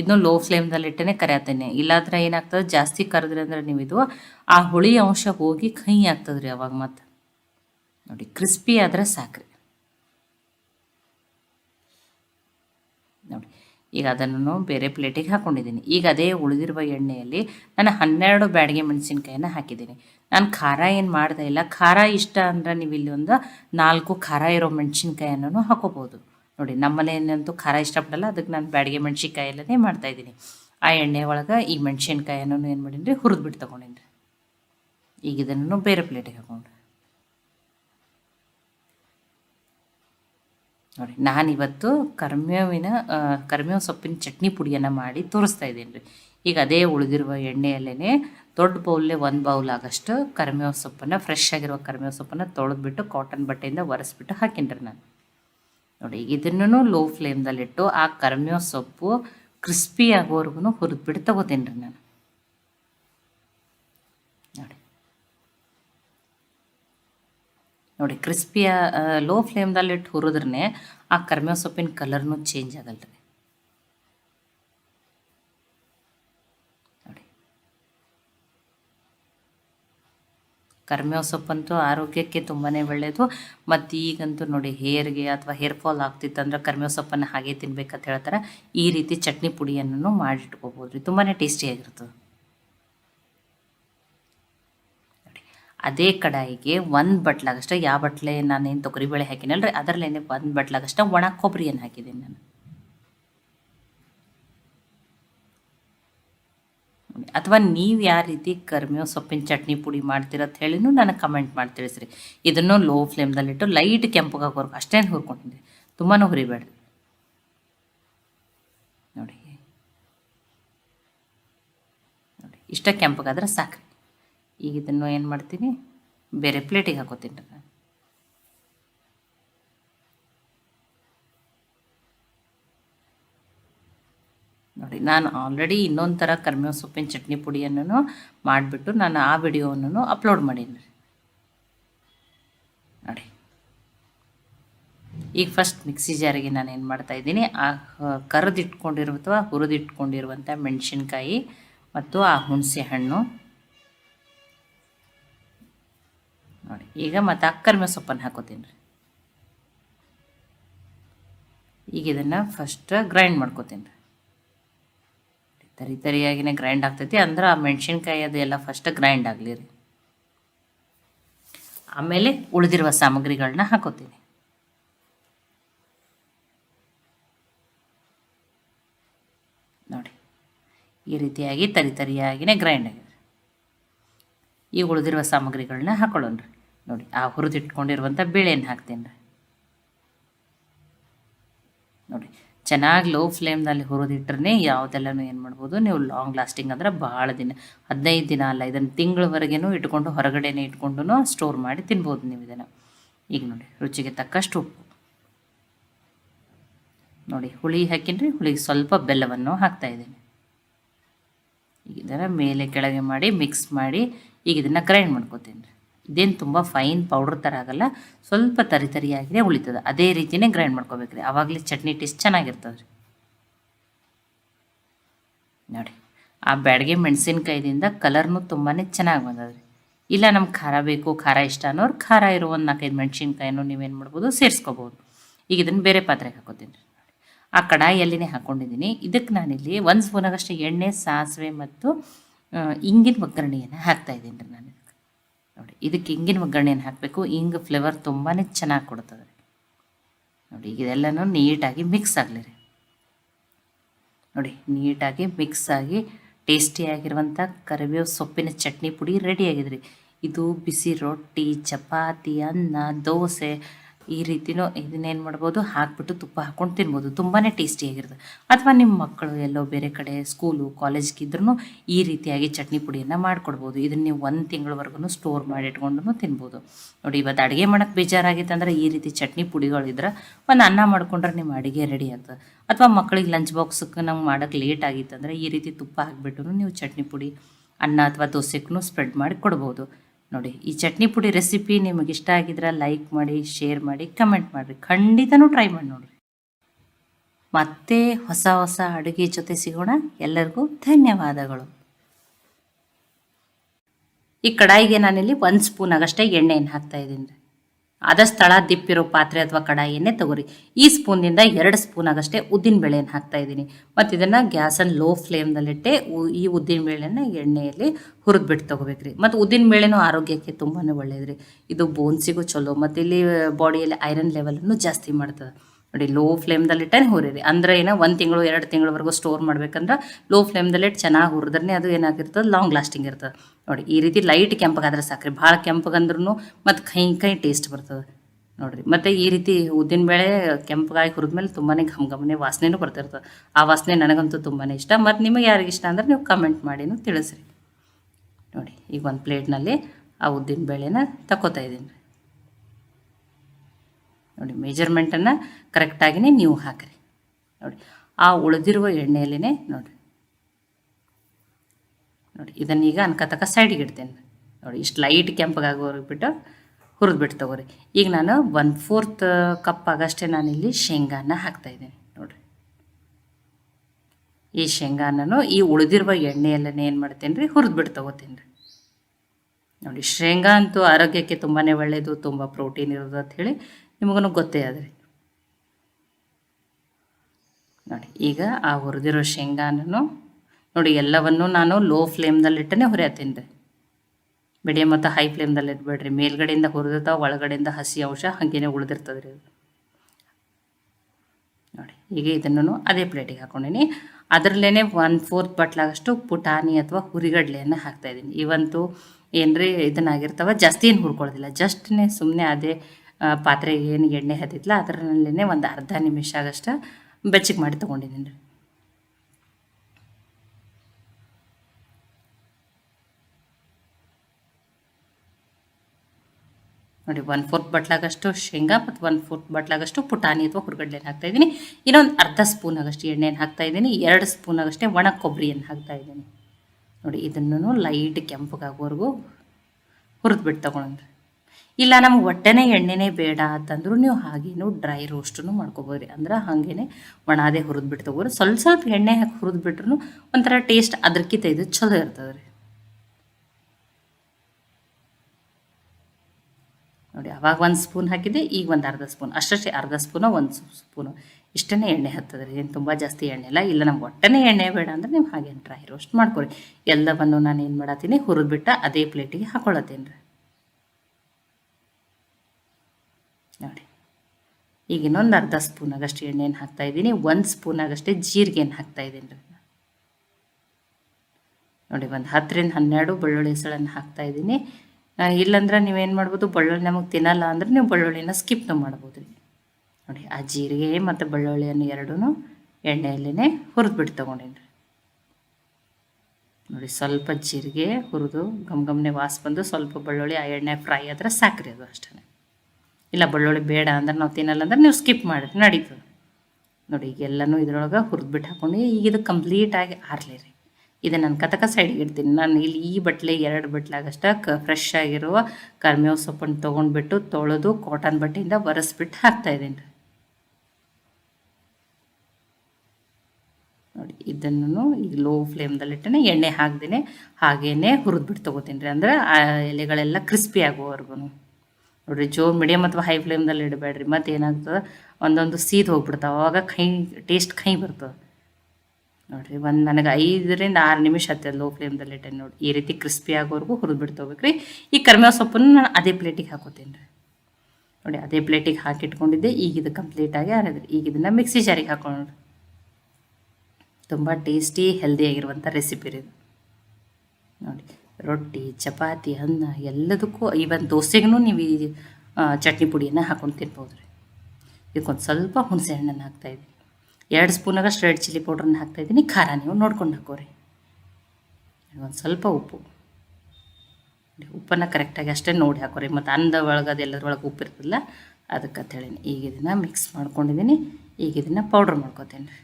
ಇದನ್ನು ಲೋ ಫ್ಲೇಮ್ದಲ್ಲಿ ಇಟ್ಟೇ ಕರಿಯತ್ತೇನೆ ಇಲ್ಲಾಂದ್ರೆ ಏನಾಗ್ತದೆ? ಜಾಸ್ತಿ ಕರೆದ್ರಿ ಅಂದ್ರೆ ನೀವು ಇದು ಆ ಹುಳಿ ಅಂಶ ಹೋಗಿ ಕಹಿ ಆಗ್ತದ್ರಿ ಅವಾಗ ಮತ್ತೆ. ನೋಡಿ ಕ್ರಿಸ್ಪಿ ಆದರೆ ಸಾಕ್ರಿ. ನೋಡಿ, ಈಗ ಅದನ್ನು ಬೇರೆ ಪ್ಲೇಟಿಗೆ ಹಾಕೊಂಡಿದ್ದೀನಿ. ಈಗ ಅದೇ ಉಳಿದಿರುವ ಎಣ್ಣೆಯಲ್ಲಿ ನಾನು ಹನ್ನೆರಡು ಬ್ಯಾಡಿಗೆ ಮೆಣಸಿನ್ಕಾಯಿನ ಹಾಕಿದ್ದೀನಿ. ನಾನು ಖಾರ ಏನು ಮಾಡ್ತಾ ಇಲ್ಲ. ಖಾರ ಇಷ್ಟ ಅಂದ್ರೆ ನೀವು ಇಲ್ಲಿ ಒಂದು ನಾಲ್ಕು ಖಾರ ಇರೋ ಮೆಣಸಿನ್ಕಾಯನ್ನು ಹಾಕೋಬೋದು. ನೋಡಿ ನಮ್ಮನೇನಂತೂ ಖಾರ ಇಷ್ಟಪಡಲ್ಲ. ಅದಕ್ಕೆ ನಾನು ಬ್ಯಾಡಿಗೆ ಮೆಣಸಿನ್ಕಾಯಲ್ಲೇ ಮಾಡ್ತಾಯಿದ್ದೀನಿ ಆ ಎಣ್ಣೆ ಒಳಗೆ ಈ ಮೆಣಸಿನ್ಕಾಯನ್ನು ಏನು ಮಾಡೀನಿ ಹುರಿದು ಬಿಟ್ಟು ತೊಗೊಂಡಿನಿ ಈಗ ಇದನ್ನು ಬೇರೆ ಪ್ಲೇಟಿಗೆ ಹಾಕೊಂಡ್ರಿ. ನೋಡಿ, ನಾನಿವತ್ತು ಕರ್ಮೇವಿನ ಕರ್ಮೇವು ಸೊಪ್ಪಿನ ಚಟ್ನಿ ಪುಡಿಯನ್ನು ಮಾಡಿ ತೋರಿಸ್ತಾ ಇದ್ದೀನಿ ರೀ ಈಗ ಅದೇ ಉಳಿದಿರುವ ಎಣ್ಣೆಯಲ್ಲೇ ದೊಡ್ಡ ಬೌಲೇ ಒಂದು ಬೌಲ್ ಆಗಷ್ಟು ಕರ್ಮೇವು ಸೊಪ್ಪನ್ನು ಫ್ರೆಶ್ ಆಗಿರುವ ಕರ್ಮೇವು ಸೊಪ್ಪನ್ನು ತೊಳೆದ್ಬಿಟ್ಟು ಕಾಟನ್ ಬಟ್ಟೆಯಿಂದ ಒರೆಸ್ಬಿಟ್ಟು ಹಾಕಿನಿ ರೀ ನಾನು. ನೋಡಿ ಇದನ್ನು ಲೋ ಫ್ಲೇಮ್ದಲ್ಲಿಟ್ಟು ಆ ಕರ್ಮೇವು ಸೊಪ್ಪು ಕ್ರಿಸ್ಪಿ ಆಗೋವರೆಗೂ ಹುರಿದ್ಬಿಟ್ಟು ತಗೋತೀನಿ ರೀ ನಾನು. ನೋಡಿ. ನೋಡಿ ಕ್ರಿಸ್ಪಿಯ ಲೋ ಫ್ಲೇಮ್ದಲ್ಲಿಟ್ಟು ಹುರಿದ್ರೆ ಆ ಕರ್ಮೇವು ಸೊಪ್ಪಿನ ಕಲರ್ನು ಚೇಂಜ್ ಆಗಲ್ಲ ರೀ ನೋಡಿ ಕರ್ಮೇವು ಸೊಪ್ಪಂತೂ ಆರೋಗ್ಯಕ್ಕೆ ತುಂಬಾ ಒಳ್ಳೆಯದು ಮತ್ತು ಈಗಂತೂ ನೋಡಿ ಹೇರ್ಗೆ ಅಥವಾ ಹೇರ್ ಫಾಲ್ ಆಗ್ತಿತ್ತಂದ್ರೆ ಕರ್ಮೇವು ಸೊಪ್ಪನ್ನು ಹಾಗೆ ತಿನ್ಬೇಕಂತ ಹೇಳ್ತಾರೆ. ಈ ರೀತಿ ಚಟ್ನಿ ಪುಡಿಯನ್ನು ಮಾಡಿಟ್ಕೋಬೋದು. ರೀ ತುಂಬಾ ಟೇಸ್ಟಿಯಾಗಿರ್ತದೆ ಅದೇ ಕಡಾಯಿಗೆ ಒಂದು ಬಟ್ಲಾಗಷ್ಟ ಯಾವ ಬಟ್ಲೆ ನಾನೇನು ತೊಗರಿಬೇಳೆ ಹಾಕಿನಲ್ರಿ, ಅದರಲ್ಲೇನೆ ಒಂದು ಬಟ್ಲಾಗಷ್ಟ ಒಣ ಕೊಬ್ಬರಿಯನ್ನು ಹಾಕಿದ್ದೀನಿ ನಾನು. ಅಥವಾ ನೀವು ಯಾವ ರೀತಿ ಕರ್ಮೇವು ಸೊಪ್ಪಿನ ಚಟ್ನಿ ಪುಡಿ ಮಾಡ್ತೀರ ಅಂತ ಹೇಳಿನೂ ನನಗೆ ಕಮೆಂಟ್ ಮಾಡಿ ತಿಳಿಸ್ರಿ. ಇದನ್ನು ಲೋ ಫ್ಲೇಮ್ದಲ್ಲಿಟ್ಟು ಲೈಟ್ ಕೆಂಪಗಾಗೋರ್ಗು ಅಷ್ಟೇ ಹುರ್ಕೊಂಡಿದ್ದೆ ತುಂಬಾ ಹುರಿಬೇಡ್ರಿ. ನೋಡಿ. ನೋಡಿ, ಇಷ್ಟ ಕೆಂಪಗಾದ್ರೆ ಸಾಕ್ರಿ. ಈಗ ಇದನ್ನು ಏನು ಮಾಡ್ತೀನಿ? ಬೇರೆ ಪ್ಲೇಟಿಗೆ ಹಾಕೋತೀನಿ. ನೋಡಿ, ನಾನು ಆಲ್ರೆಡಿ ಇನ್ನೊಂದು ಥರ ಕರ್ಮೇವ ಸೊಪ್ಪಿನ ಚಟ್ನಿ ಪುಡಿಯನ್ನು ಮಾಡಿಬಿಟ್ಟು ನಾನು ಆ ವಿಡಿಯೋವನ್ನು ಅಪ್ಲೋಡ್ ಮಾಡೀನಿ ನೋಡಿ. ಈಗ ಫಸ್ಟ್ ಮಿಕ್ಸಿ ಜಾರಿಗೆ ನಾನು ಏನು ಮಾಡ್ತಾ ಇದ್ದೀನಿ, ಆ ಕರೆದಿಟ್ಕೊಂಡಿರುವ ಅಥವಾ ಹುರಿದಿಟ್ಕೊಂಡಿರುವಂಥ ಮೆಣಸಿನ್ಕಾಯಿ ಮತ್ತು ಆ ಹುಣಸೆ ಹಣ್ಣು. ನೋಡಿ, ಈಗ ಮತ್ತು ಆ ಕರ್ಮೆ ಸೊಪ್ಪನ್ನು ಹಾಕೋತೀನಿ ರೀ. ಈಗ ಇದನ್ನು ಫಸ್ಟ್ ಗ್ರೈಂಡ್ ಮಾಡ್ಕೋತೀನಿ ತರಿ ತರಿಯಾಗಿನೇ ಗ್ರೈಂಡ್ ಆಗ್ತೈತಿ. ಅಂದ್ರೆ ಆ ಮೆಣಸಿನ್ಕಾಯಿ ಅದೆಲ್ಲ ಫಸ್ಟ್ ಗ್ರೈಂಡ್ ಆಗಲಿ ರೀ. ಆಮೇಲೆ ಉಳಿದಿರುವ ಸಾಮಗ್ರಿಗಳನ್ನ ಹಾಕೋತೀನಿ. ನೋಡಿ, ಈ ರೀತಿಯಾಗಿ ತರಿ ತರಿಯಾಗಿನೇ ಗ್ರೈಂಡ್ ಆಗಿದೆ ಈ ಉಳಿದಿರುವ ಸಾಮಗ್ರಿಗಳನ್ನ ಹಾಕೊಳ್ಳೋಣ ರೀ ನೋಡಿ, ಆ ಹುರಿದಿಟ್ಕೊಂಡಿರುವಂಥ ಬೇಳೆಯನ್ನು ಹಾಕ್ತೀನಿ ರೀ ನೋಡಿ ಚೆನ್ನಾಗಿ ಲೋ ಫ್ಲೇಮ್ನಲ್ಲಿ ಹುರಿದಿಟ್ರೆ ಯಾವುದೆಲ್ಲನೂ ಏನು ಮಾಡ್ಬೋದು, ನೀವು ಲಾಂಗ್ ಲಾಸ್ಟಿಂಗ್ ಅಂದ್ರೆ ಭಾಳ ದಿನ, ಹದಿನೈದು ದಿನ ಅಲ್ಲ, ಇದನ್ನು ತಿಂಗಳವರೆಗೂ ಇಟ್ಕೊಂಡು, ಹೊರಗಡೆನೇ ಇಟ್ಕೊಂಡು ಸ್ಟೋರ್ ಮಾಡಿ ತಿನ್ಬೋದು ನೀವು ಇದನ್ನು. ಈಗ ನೋಡಿ, ರುಚಿಗೆ ತಕ್ಕಷ್ಟು ಉಪ್ಪು. ನೋಡಿ, ಹುಳಿ ಹಾಕಿನ್ರಿ, ಹುಳಿಗೆ ಸ್ವಲ್ಪ ಬೆಲ್ಲವನ್ನು ಹಾಕ್ತಾ ಇದ್ದೀನಿ. ಈಗ ಇದನ್ನು ಮೇಲೆ ಕೆಳಗೆ ಮಾಡಿ ಮಿಕ್ಸ್ ಮಾಡಿ, ಈಗ ಇದನ್ನು ಗ್ರೈಂಡ್ ಮಾಡ್ಕೊತೀನಿ. ರೀ ಇದೇನು ತುಂಬ ಫೈನ್ ಪೌಡ್ರ್ ಥರ ಆಗಲ್ಲ, ಸ್ವಲ್ಪ ತರಿ ತರಿಯಾಗಿದೆ ಉಳಿತದೆ. ಅದೇ ರೀತಿಯೇ ಗ್ರೈಂಡ್ ಮಾಡ್ಕೋಬೇಕು ರೀ ಅವಾಗಲೇ ಚಟ್ನಿ ಟೇಸ್ಟ್ ಚೆನ್ನಾಗಿರ್ತದೆ ರೀ ನೋಡಿ, ಆ ಬ್ಯಾಡ್ಗೆ ಮೆಣಸಿನ್ಕಾಯ್ದಿಂದ ಕಲರ್ನು ತುಂಬಾ ಚೆನ್ನಾಗಿ ಬಂದದ್ರಿ. ಇಲ್ಲ ನಮ್ಗೆ ಖಾರ ಬೇಕು, ಖಾರ ಇಷ್ಟ ಅನ್ನೋರು ಖಾರ ಇರೋ ಒಂದು ನಾಲ್ಕೈದು ಮೆಣಸಿನ್ಕಾಯಿನೂ ನೀವೇನು ಮಾಡ್ಬೋದು, ಸೇರಿಸ್ಕೋಬೋದು. ಈಗ ಇದನ್ನು ಬೇರೆ ಪಾತ್ರೆಗೆ ಹಾಕೋತೀನಿ. ರೀ ಆ ಕಡಾಯಲ್ಲಿನೇ ಹಾಕ್ಕೊಂಡಿದ್ದೀನಿ ಇದಕ್ಕೆ ನಾನಿಲ್ಲಿ ಒಂದು ಸ್ಪೂನಾಗಷ್ಟು ಎಣ್ಣೆ, ಸಾಸಿವೆ ಮತ್ತು ಇಂಗಿನ ಒಗ್ಗರಣೆಯನ್ನು ಹಾಕ್ತಾಯಿದ್ದೀನಿ ರೀ ನಾನು ನೋಡಿ, ಇದಕ್ಕೆ ಹಿಂಗಿನ ಒಗ್ಗರಣೆಯನ್ನು ಹಾಕಬೇಕು. ಹಿಂಗ್ ಫ್ಲೇವರ್ ತುಂಬಾ ಚೆನ್ನಾಗಿ ಕೊಡ್ತದೆ. ನೋಡಿ, ಇದೆಲ್ಲನೂ ನೀಟಾಗಿ ಮಿಕ್ಸ್ ಆಗಲಿ ರೀ. ನೋಡಿ, ನೀಟಾಗಿ ಮಿಕ್ಸ್ ಆಗಿ ಟೇಸ್ಟಿಯಾಗಿರುವಂಥ ಕರಿಬೇವು ಸೊಪ್ಪಿನ ಚಟ್ನಿ ಪುಡಿ ರೆಡಿ ಆಗಿದೆ ರೀ ಇದು ಬಿಸಿ ರೊಟ್ಟಿ, ಚಪಾತಿ, ಅನ್ನ, ದೋಸೆ ಈ ರೀತಿನೂ ಇದನ್ನೇನು ಮಾಡ್ಬೋದು? ಹಾಕ್ಬಿಟ್ಟು ತುಪ್ಪ ಹಾಕ್ಕೊಂಡು ತಿನ್ಬೋದು. ತುಂಬಾ ಟೇಸ್ಟಿಯಾಗಿರುತ್ತೆ ಅಥವಾ ನಿಮ್ಮ ಮಕ್ಕಳು ಎಲ್ಲೋ ಬೇರೆ ಕಡೆ ಸ್ಕೂಲು ಕಾಲೇಜ್ಗಿದ್ರೂ ಈ ರೀತಿಯಾಗಿ ಚಟ್ನಿ ಪುಡಿಯನ್ನು ಮಾಡಿಕೊಡ್ಬೋದು. ಇದನ್ನು ನೀವು ಒಂದು ತಿಂಗಳವರೆಗೂ ಸ್ಟೋರ್ ಮಾಡಿ ಇಟ್ಕೊಂಡು ತಿನ್ಬೋದು. ನೋಡಿ, ಇವತ್ತು ಅಡುಗೆ ಮಾಡೋಕ್ಕೆ ಬೇಜಾರಾಗಿತ್ತು ಅಂದ್ರೆ ಈ ರೀತಿ ಚಟ್ನಿ ಪುಡಿಗಳಿದ್ರೆ ಒಂದು ಅನ್ನ ಮಾಡ್ಕೊಂಡ್ರೆ ನಿಮ್ಮ ಅಡುಗೆ ರೆಡಿ ಆಗ್ತದೆ ಅಥವಾ ಮಕ್ಕಳಿಗೆ ಲಂಚ್ ಬಾಕ್ಸಕ್ಕೆ ನಮ್ಗೆ ಮಾಡೋಕ್ಕೆ ಲೇಟ್ ಆಗಿತ್ತಂದ್ರೆ ಈ ರೀತಿ ತುಪ್ಪ ಹಾಕ್ಬಿಟ್ಟು ನೀವು ಚಟ್ನಿ ಪುಡಿ, ಅನ್ನ ಅಥವಾ ದೋಸೆಗೂ ಸ್ಪ್ರೆಡ್ ಮಾಡಿ ಕೊಡ್ಬೋದು. ನೋಡಿ, ಈ ಚಟ್ನಿ ಪುಡಿ ರೆಸಿಪಿ ನಿಮಗೆ ಇಷ್ಟ ಆಗಿದ್ರೆ ಲೈಕ್ ಮಾಡಿ ಶೇರ್ ಮಾಡಿ ಕಮೆಂಟ್ ಮಾಡಿರಿ. ಖಂಡಿತನೂ ಟ್ರೈ ಮಾಡಿ ನೋಡಿರಿ. ಮತ್ತೆ ಹೊಸ ಹೊಸ ಅಡುಗೆ ಜೊತೆ ಸಿಗೋಣ. ಎಲ್ಲರಿಗೂ ಧನ್ಯವಾದಗಳು. ಈ ಕಡಾಯಿಗೆ ನಾನಿಲ್ಲಿ ಒಂದು ಸ್ಪೂನ್ ಆಗಷ್ಟೇ ಎಣ್ಣೆಯನ್ನು ಹಾಕ್ತಾ ಇದ್ದೀನಿ. ರೀ ಸ್ಥಳ ದಿಪ್ಪಿರೋ ಪಾತ್ರೆ ಅಥವಾ ಕಡಾಯಿಯನ್ನೇ ತಗೋರಿ. ಈ ಸ್ಪೂನಿಂದ ಎರಡು ಸ್ಪೂನ್ ಆಗಷ್ಟೇ ಉದ್ದಿನ ಬೇಳೆಯನ್ನು ಹಾಕ್ತಾ ಇದ್ದೀನಿ. ಮತ್ತು ಇದನ್ನು ಗ್ಯಾಸನ್ನು ಲೋ ಫ್ಲೇಮ್ನಲ್ಲಿಟ್ಟೆ ಈ ಉದ್ದಿನ ಬೇಳೆನ ಎಣ್ಣೆಯಲ್ಲಿ ಹುರಿದ್ಬಿಟ್ಟು ತೊಗೋಬೇಕ್ರಿ. ಮತ್ತು ಉದ್ದಿನ ಬೇಳೆನೂ ಆರೋಗ್ಯಕ್ಕೆ ತುಂಬಾ ಒಳ್ಳೇದು ರೀ ಇದು ಬೋನ್ಸಿಗೂ ಚಲೋ, ಮತ್ತು ಇಲ್ಲಿ ಬಾಡಿಯಲ್ಲಿ ಐರನ್ ಲೆವೆಲನ್ನು ಜಾಸ್ತಿ ಮಾಡ್ತದೆ. ನೋಡಿ ಲೋ ಫ್ಲೇಮ್ದಲ್ಲಿಟ್ಟೆ ಹುರಿರಿ. ಅಂದ್ರೆ ಏನ ಒಂದು ತಿಂಗಳು, ಎರಡು ತಿಂಗಳವರೆಗೂ ಸ್ಟೋರ್ ಮಾಡ್ಬೇಕಂದ್ರೆ ಲೋ ಫ್ಲೇಮ್ದಲ್ಲಿಟ್ಟು ಚೆನ್ನಾಗಿ ಹುರಿದ್ರೆ ಅದು ಏನಾಗಿರ್ತದೆ? ಲಾಂಗ್ ಲಾಸ್ಟಿಂಗ್ ಇರ್ತದೆ. ನೋಡಿ, ಈ ರೀತಿ ಲೈಟ್ ಕೆಂಪಗಾದ್ರೆ ಸಾಕ್ರಿ. ಭಾಳ ಕೆಂಪಗಂದ್ರೂ ಮತ್ತು ಕೈ ಕೈ ಟೇಸ್ಟ್ ಬರ್ತದೆ. ನೋಡಿರಿ, ಮತ್ತು ಈ ರೀತಿ ಉದ್ದಿನಬೇಳೆ ಕೆಂಪಗಾಗಿ ಹುರಿದ್ಮೇಲೆ ತುಂಬಾ ಘಮ್ ಘಮನೆ ವಾಸನೆನೂ ಬರ್ತಿರ್ತದೆ. ಆ ವಾಸನೆ ನನಗಂತೂ ತುಂಬಾ ಇಷ್ಟ. ಮತ್ತು ನಿಮಗೆ ಯಾರಿಗೆ ಇಷ್ಟ ಅಂದ್ರೆ ನೀವು ಕಮೆಂಟ್ ಮಾಡಿನೂ ತಿಳಿಸ್ರಿ. ನೋಡಿ, ಈಗ ಒಂದು ಪ್ಲೇಟ್ನಲ್ಲಿ ಆ ಉದ್ದಿನ ಬೇಳೆನ ತಗೋತಾ ಇದ್ದೀನಿ. ನೋಡಿ ಮೆಜರ್ಮೆಂಟನ್ನು ಕರೆಕ್ಟಾಗಿಯೇ ನೀವು ಹಾಕಿರಿ. ನೋಡಿ, ಆ ಉಳಿದಿರುವ ಎಣ್ಣೆಯಲ್ಲೇ ನೋಡಿ ನೋಡಿ ಇದನ್ನೀಗ ಅನ್ಕತಕ್ಕ ಸೈಡಿಗೆ ಇಡ್ತೇನೆ. ನೋಡಿ, ಇಷ್ಟು ಲೈಟ್ ಕೆಂಪಗಾಗೋರಿಗೆ ಬಿಟ್ಟು ಹುರಿದ್ಬಿಟ್ಟು ತಗೋರಿ. ಈಗ ನಾನು ಒನ್ ಫೋರ್ತ್ ಕಪ್ ಆಗಷ್ಟೇ ನಾನು ಇಲ್ಲಿ ಶೇಂಗಾನ ಹಾಕ್ತಾಯಿದ್ದೀನಿ ನೋಡಿರಿ. ಈ ಶೇಂಗಾನೂ ಈ ಉಳಿದಿರುವ ಎಣ್ಣೆಯಲ್ಲೇ ಏನು ಮಾಡ್ತೇನೆ ರೀ ಹುರಿದ್ಬಿಟ್ಟು ತಗೋತೀನಿ ರೀ ನೋಡಿ, ಶೇಂಗಾ ಅಂತೂ ಆರೋಗ್ಯಕ್ಕೆ ತುಂಬಾ ಒಳ್ಳೆಯದು ತುಂಬ ಪ್ರೋಟೀನ್ ಇರೋದು ಅಂತ ಹೇಳಿ ನಿಮಗೂ ಗೊತ್ತೇ ಅದ ರೀ ನೋಡಿ, ಈಗ ಆ ಹುರಿದಿರೋ ಶೇಂಗಾನೂ ನೋಡಿ, ಎಲ್ಲವನ್ನು ನಾನು ಲೋ ಫ್ಲೇಮ್ದಲ್ಲಿಟ್ಟೇ ಹುರಿಯತ್ತೀನಿ ರೀ ಬಿಡಿ ಮತ್ತು ಹೈ ಫ್ಲೇಮ್ದಲ್ಲಿ ಇಟ್ಬೇಡ್ರಿ ಮೇಲ್ಗಡೆಯಿಂದ ಹುರಿದಿರ್ತಾವೆ, ಒಳಗಡೆಯಿಂದ ಹಸಿ ಅಂಶ ಹಾಗೇನೆ ಉಳಿದಿರ್ತದೆ ರೀ ನೋಡಿ, ಈಗ ಇದನ್ನು ಅದೇ ಪ್ಲೇಟಿಗೆ ಹಾಕೊಂಡಿನಿ. ಅದರಲ್ಲೇ ಒನ್ ಫೋರ್ತ್ ಬಟ್ಲಾಗಷ್ಟು ಪುಟಾಣಿ ಅಥವಾ ಹುರಿಗಡ್ಲೆಯನ್ನು ಹಾಕ್ತಾಯಿದ್ದೀನಿ ಇವಂತೂ ಏನ್ರಿ ಇದನ್ನಾಗಿರ್ತಾವ, ಜಾಸ್ತಿ ಏನು ಹುರ್ಕೊಳ್ಳೋದಿಲ್ಲ. ಜಸ್ಟ್ನೇ ಸುಮ್ಮನೆ ಅದೇ ಪಾತ್ರೆಗೆ ಏನು ಎಣ್ಣೆ ಹತ್ತಿತ್ತಲ್ಲ ಅದರಲ್ಲೇ ಒಂದು ಅರ್ಧ ನಿಮಿಷ ಆಗಷ್ಟು ಬೆಚ್ಚಗೆ ಮಾಡಿ ತೊಗೊಂಡಿದ್ದೀನಿ ರೀ. ನೋಡಿ ಒನ್ ಫೋರ್ತ್ ಬಟ್ಲಾಗಷ್ಟು ಶೇಂಗಾ ಮತ್ತು ಒನ್ ಫೋರ್ತ್ ಬಟ್ಲಾಗಷ್ಟು ಪುಟಾಣಿ ಅಥವಾ ಹುರ್ಗಡ್ಲೆನ ಹಾಕ್ತಾಯಿದ್ದೀನಿ ಇನ್ನೊಂದು ಅರ್ಧ ಸ್ಪೂನ್ ಆಗಷ್ಟು ಎಣ್ಣೆಯನ್ನು ಹಾಕ್ತಾಯಿದ್ದೀನಿ ಎರಡು ಸ್ಪೂನ್ ಆಗಷ್ಟೇ ಒಣ ಕೊಬ್ಬರಿಯನ್ನು ಹಾಕ್ತಾಯಿದ್ದೀನಿ ನೋಡಿ ಇದನ್ನು ಲೈಟ್ ಕೆಂಪಗಾಗೋವರೆಗೂ ಹುರಿದ್ಬಿಟ್ಟು ತೊಗೊಂಡ್ರಿ ಇಲ್ಲ ನಮ್ಗೆ ಒಟ್ಟನೆ ಎಣ್ಣೆನೇ ಬೇಡ ಅಂತಂದ್ರು ನೀವು ಹಾಗೇನು ಡ್ರೈ ರೋಸ್ಟನ್ನು ಮಾಡ್ಕೊಬೋದು ಅಂದ್ರೆ ಹಾಗೇನೆ ಒಣಾದೆ ಹುರಿದ್ಬಿಟ್ಟು ತಗೋರಿ. ಸ್ವಲ್ಪ ಸ್ವಲ್ಪ ಎಣ್ಣೆ ಹಾಕಿ ಹುರಿದ್ಬಿಟ್ರು ಒಂಥರ ಟೇಸ್ಟ್ ಅದಕ್ಕಿಂತ ಇದು ಚಲೋ ಇರ್ತದೆ ರೀ ನೋಡಿ, ಅವಾಗ ಒಂದು ಸ್ಪೂನ್ ಹಾಕಿದ್ದೆ, ಈಗ ಒಂದು ಅರ್ಧ ಸ್ಪೂನ್. ಅಷ್ಟೇ ಅರ್ಧ ಸ್ಪೂನು ಒಂದು ಸ್ಪೂನು. ಇಷ್ಟೇ ಎಣ್ಣೆ ಹತ್ತದ ರೀ ಏನು ತುಂಬ ಜಾಸ್ತಿ ಎಣ್ಣೆ ಇಲ್ಲ ಇಲ್ಲ ನಮ್ಗೆ ಒಟ್ಟನೇ ಎಣ್ಣೆ ಬೇಡ ಅಂದ್ರೆ ನೀವು ಹಾಗೆ ಡ್ರೈ ರೋಸ್ಟ್ ಮಾಡ್ಕೊರಿ. ಎಲ್ಲವನ್ನು ನಾನು ಏನು ಮಾಡತ್ತೀನಿ, ಹುರಿದ್ಬಿಟ್ಟು ಅದೇ ಪ್ಲೇಟಿಗೆ ಹಾಕೊಳತ್ತೀನಿ ರೀ ನೋಡಿ ಈಗ ಇನ್ನೊಂದು ಅರ್ಧ ಸ್ಪೂನ್ ಆಗಷ್ಟು ಎಣ್ಣೆಯನ್ನು ಹಾಕ್ತಾಯಿದ್ದೀನಿ ಒಂದು ಸ್ಪೂನ್ ಆಗಷ್ಟೇ ಜೀರಿಗೆಯನ್ನು ಹಾಕ್ತಾಯಿದ್ದೀನಿ ರೀ ನೋಡಿ, ಒಂದು ಹತ್ತರಿಂದ ಹನ್ನೆರಡು ಬೆಳ್ಳುಳ್ಳಿ ಹೆಸಳನ್ನು ಹಾಕ್ತಾಯಿದ್ದೀನಿ ಇಲ್ಲಾಂದ್ರೆ ನೀವೇನು ಮಾಡ್ಬೋದು, ಬೆಳ್ಳುಳ್ಳಿ ನಮಗೆ ತಿನ್ನಲ್ಲ ಅಂದ್ರೆ ನೀವು ಬೆಳ್ಳುಳ್ಳಿನ ಸ್ಕಿಪ್ನು ಮಾಡ್ಬೋದು ರೀ ನೋಡಿ, ಆ ಜೀರಿಗೆ ಮತ್ತು ಬೆಳ್ಳುಳ್ಳಿಯನ್ನು ಎರಡೂ ಎಣ್ಣೆಯಲ್ಲೇ ಹುರಿದ್ಬಿಟ್ಟು ತೊಗೊಂಡಿನಿ ನೋಡಿ, ಸ್ವಲ್ಪ ಜೀರಿಗೆ ಹುರಿದು ಗಮ್ ಗಮ್ನೆ ವಾಸ ಬಂದು ಸ್ವಲ್ಪ ಬೆಳ್ಳುಳ್ಳಿ, ಆ ಎಣ್ಣೆ ಫ್ರೈ ಆದ್ರೆ ಸಾಕ್ರಿ ಅದು ಅಷ್ಟೇ ಇಲ್ಲ ಬೆಳ್ಳುಳ್ಳಿ ಬೇಡ ಅಂದ್ರೆ ನಾವು ತಿನ್ನಲ್ಲ ಅಂದ್ರೆ ನೀವು ಸ್ಕಿಪ್ ಮಾಡಿದ್ರೆ ನಡೀತದೆ. ನೋಡಿ, ಈಗ ಎಲ್ಲನೂ ಇದ್ರೊಳಗೆ ಹುರಿದ್ಬಿಟ್ಟು ಹಾಕೊಂಡು, ಈಗ ಇದು ಕಂಪ್ಲೀಟಾಗಿ ಆರ್ಲಿ ರೀ. ಇದು ನನ್ನ ಕತಕ ಸೈಡಿಗೆ ಇಡ್ತೀನಿ. ನಾನು ಇಲ್ಲಿ ಈ ಬಟ್ಲೆ ಎರಡು ಬಟ್ಲಾಗಷ್ಟ ಕ ಫ್ರೆಶ್ ಆಗಿರುವ ಕರ್ಮೇವು ಸೊಪ್ಪನ್ನು ತೊಗೊಂಡ್ಬಿಟ್ಟು ತೊಳೆದು ಕಾಟನ್ ಬಟ್ಟೆಯಿಂದ ಒರೆಸ್ಬಿಟ್ಟು ಹಾಕ್ತಾಯಿದ್ದೀನಿ ರೀ. ನೋಡಿ, ಇದನ್ನು ಈಗ ಲೋ ಫ್ಲೇಮ್ದಲ್ಲಿಟ್ಟೆ ಎಣ್ಣೆ ಹಾಕ್ದೇನೆ, ಹಾಗೇನೆ ಹುರಿದ್ಬಿಟ್ಟು ತೊಗೋತೀನಿ ರೀ. ಅಂದ್ರೆ ಆ ಎಲೆಗಳೆಲ್ಲ ಕ್ರಿಸ್ಪಿ ಆಗುವವರೆಗೂ ನೋಡಿರಿ, ಜೋ ಮೀಡಿಯಮ್ ಅಥವಾ ಹೈ ಫ್ಲೇಮ್ದಲ್ಲಿ ಇಡಬೇಡ್ರಿ, ಮತ್ತು ಏನಾಗ್ತದೆ? ಒಂದೊಂದು ಸೀದ್ ಹೋಗ್ಬಿಡ್ತಾವೆ. ಅವಾಗ ಕೈ ಟೇಸ್ಟ್ ಕೈ ಬರ್ತದೆ. ನೋಡಿರಿ, ಒಂದು ನನಗೆ ಐದರಿಂದ ಆರು ನಿಮಿಷ ಹತ್ತೆ ಲೋ ಫ್ಲೇಮ್ದಲ್ಲಿ ಇಟ್ಟೆ ನೋಡಿ ಈ ರೀತಿ ಕ್ರಿಸ್ಪಿ ಆಗೋವರೆಗೂ ಹುರಿದ್ಬಿಟ್ಟು ರೀ ಈ ಕರ್ಮೇವ ಸೊಪ್ಪನ್ನು ನಾನು ಅದೇ ಪ್ಲೇಟಿಗೆ ಹಾಕೋತೀನಿ ರೀ. ನೋಡಿ, ಅದೇ ಪ್ಲೇಟಿಗೆ ಹಾಕಿಟ್ಕೊಂಡಿದ್ದೆ, ಈಗ ಇದು ಕಂಪ್ಲೀಟಾಗಿ ಆರಿದ್ರಿ ಈಗ ಇದನ್ನು ಮಿಕ್ಸಿ ಜಾರಿಗೆ ಹಾಕೊಂಡ್ರಿ ತುಂಬ ಟೇಸ್ಟಿ ಹೆಲ್ದಿಯಾಗಿರುವಂಥ ರೆಸಿಪಿ ರೀ ನೋಡಿ ರೊಟ್ಟಿ, ಚಪಾತಿ, ಅನ್ನ ಎಲ್ಲದಕ್ಕೂ ಈವನ್ ದೋಸೆಗೂ ನೀವು ಈ ಚಟ್ನಿ ಪುಡಿಯನ್ನು ಹಾಕೊಂಡು ತಿನ್ಬೋದು ರೀ. ಇದಕ್ಕೊಂದು ಸ್ವಲ್ಪ ಹುಣಸೆ ಹಣ್ಣನ್ನು ಹಾಕ್ತಾಯಿದ್ದೀನಿ ಎರಡು ಸ್ಪೂನಾಗಷ್ಟು ರೆಡ್ ಚಿಲ್ಲಿ ಪೌಡ್ರನ್ನ ಹಾಕ್ತಾಯಿದ್ದೀನಿ ಖಾರ ನೀವು ನೋಡ್ಕೊಂಡು ಹಾಕೋರಿ. ಒಂದು ಸ್ವಲ್ಪ ಉಪ್ಪು. ಉಪ್ಪನ್ನು ಕರೆಕ್ಟಾಗಿ ಅಷ್ಟೇ ನೋಡಿ ಹಾಕೋರಿ. ಮತ್ತು ಅನ್ನದ ಒಳಗೆ ಅದೆಲ್ಲದ್ರೊಳಗೆ ಉಪ್ಪು ಇರ್ತದಲ್ಲ ಅದಕ್ಕೆ ಅಂತೇಳೀನಿ ಈಗ ಇದನ್ನು ಮಿಕ್ಸ್ ಮಾಡ್ಕೊಂಡಿದ್ದೀನಿ ಈಗ ಇದನ್ನು ಪೌಡ್ರ್ ಮಾಡ್ಕೊತೀನಿ ರೀ.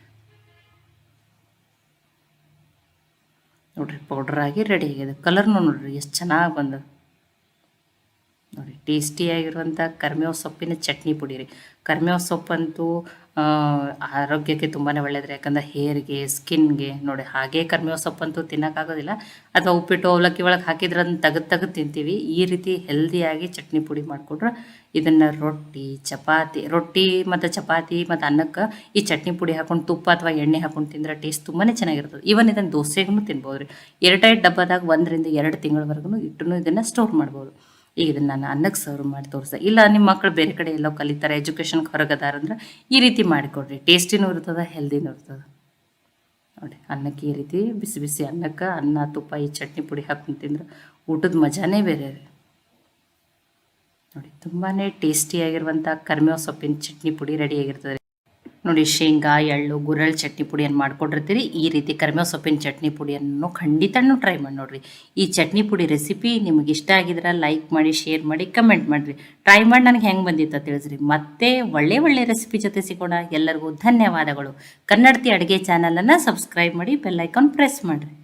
ನೋಡಿರಿ ಪೌಡ್ರ್ ಆಗಿ ರೆಡಿ ಆಗಿದೆ. ಕಲರ್ನು ನೋಡಿರಿ, ಎಷ್ಟು ಚೆನ್ನಾಗಿ ಬಂದದ. ನೋಡಿ ಟೇಸ್ಟಿಯಾಗಿರುವಂಥ ಕರ್ಮೇವ ಸೊಪ್ಪಿನ ಚಟ್ನಿ ಪುಡಿ ರೀ. ಕರ್ಮೇವ ಸೊಪ್ಪಂತೂ ಆರೋಗ್ಯಕ್ಕೆ ತುಂಬಾ ಒಳ್ಳೆಯದು ಯಾಕಂದ್ರೆ ಹೇರ್ಗೆ ಸ್ಕಿನ್ಗೆ ನೋಡಿ ಹಾಗೆ ಕರ್ಮೇವ ಸೊಪ್ಪಂತೂ ತಿನ್ನೋಕ್ಕಾಗೋದಿಲ್ಲ ಅಥವಾ ಉಪ್ಪಿಟ್ಟು ಅವಲಕ್ಕಿ ಒಳಗೆ ಹಾಕಿದ್ರೆ ಅದನ್ನ ತೆಗೆದು ತೆಗೆದು ತಿಂತೀವಿ. ಈ ರೀತಿ ಹೆಲ್ದಿಯಾಗಿ ಚಟ್ನಿ ಪುಡಿ ಮಾಡಿಕೊಂಡ್ರೆ ಇದನ್ನು ರೊಟ್ಟಿ, ಚಪಾತಿ, ರೊಟ್ಟಿ ಮತ್ತು ಚಪಾತಿ ಮತ್ತು ಅನ್ನಕ್ಕೆ ಈ ಚಟ್ನಿ ಪುಡಿ ಹಾಕೊಂಡು ತುಪ್ಪ ಅಥವಾ ಎಣ್ಣೆ ಹಾಕೊಂಡು ತಿಂದರೆ ಟೇಸ್ಟ್ ತುಂಬಾ ಚೆನ್ನಾಗಿರ್ತದೆ. ಈವನ್ ಇದನ್ನು ದೋಸೆಗೂ ತಿನ್ಬೋದು ರೀ ಎರಡೈದು ಡಬ್ಬದಾಗ ಒಂದರಿಂದ ಎರಡು ತಿಂಗಳವರೆಗೂ ಇಟ್ಟು ಇದನ್ನು ಸ್ಟೋರ್ ಮಾಡ್ಬೋದು. ಈಗ ಇದನ್ನು ನಾನು ಅನ್ನಕ್ಕೆ ಸರ್ವ್ ಮಾಡಿ ತೋರಿಸ್ದೆ ಇಲ್ಲ, ನಿಮ್ಮ ಮಕ್ಕಳು ಬೇರೆ ಕಡೆ ಎಲ್ಲೋ ಕಲಿತಾರೆ ಎಜುಕೇಷನ್ಗೆ ಹೊರಗದಾರ ಅಂದ್ರೆ ಈ ರೀತಿ ಮಾಡಿಕೊಡ್ರಿ. ಟೇಸ್ಟಿನೂ ಇರ್ತದೆ ಹೆಲ್ದಿನೂ ಇರ್ತದೆ. ನೋಡಿ, ಅನ್ನಕ್ಕೆ ಈ ರೀತಿ ಬಿಸಿ ಬಿಸಿ ಅನ್ನಕ್ಕೆ ಅನ್ನ, ತುಪ್ಪ, ಈ ಚಟ್ನಿ ಪುಡಿ ಹಾಕೊಂಡು ತಿಂದ್ರೆ ಊಟದ ಮಜಾನೇ ಬೇರೆ ರೀ. ನೋಡಿ ತುಂಬಾ ಟೇಸ್ಟಿಯಾಗಿರುವಂಥ ಕರ್ಮೇವ ಸೊಪ್ಪಿನ ಚಟ್ನಿ ಪುಡಿ ರೆಡಿಯಾಗಿರ್ತದೆ ನೋಡಿ ಶೇಂಗಾ, ಎಳ್ಳು ಗುರಳ್ ಚಟ್ನಿ ಪುಡಿಯನ್ನು ಮಾಡ್ಕೊಂಡಿರ್ತೀರಿ? ಈ ರೀತಿ ಕರಿಬೇವು ಸೊಪ್ಪಿನ ಚಟ್ನಿ ಪುಡಿಯನ್ನು ಖಂಡಿತನೂ ಟ್ರೈ ಮಾಡಿ ನೋಡಿರಿ. ಈ ಚಟ್ನಿ ಪುಡಿ ರೆಸಿಪಿ ನಿಮಗೆ ಇಷ್ಟ ಆಗಿದ್ರೆ ಲೈಕ್ ಮಾಡಿ ಶೇರ್ ಮಾಡಿ ಕಮೆಂಟ್ ಮಾಡಿರಿ. ಟ್ರೈ ಮಾಡಿ ನನಗೆ ಹೆಂಗೆ ಬಂದಿತ್ತು ತಿಳಿಸ್ರಿ. ಮತ್ತೆ ಒಳ್ಳೆ ಒಳ್ಳೆ ರೆಸಿಪಿ ಜೊತೆ ಸಿಗೋಣ. ಎಲ್ಲರಿಗೂ ಧನ್ಯವಾದಗಳು. ಕನ್ನಡತಿ ಅಡುಗೆ ಚಾನಲನ್ನು ಸಬ್ಸ್ಕ್ರೈಬ್ ಮಾಡಿ ಬೆಲ್ಲೈಕಾನ್ ಪ್ರೆಸ್ ಮಾಡಿರಿ.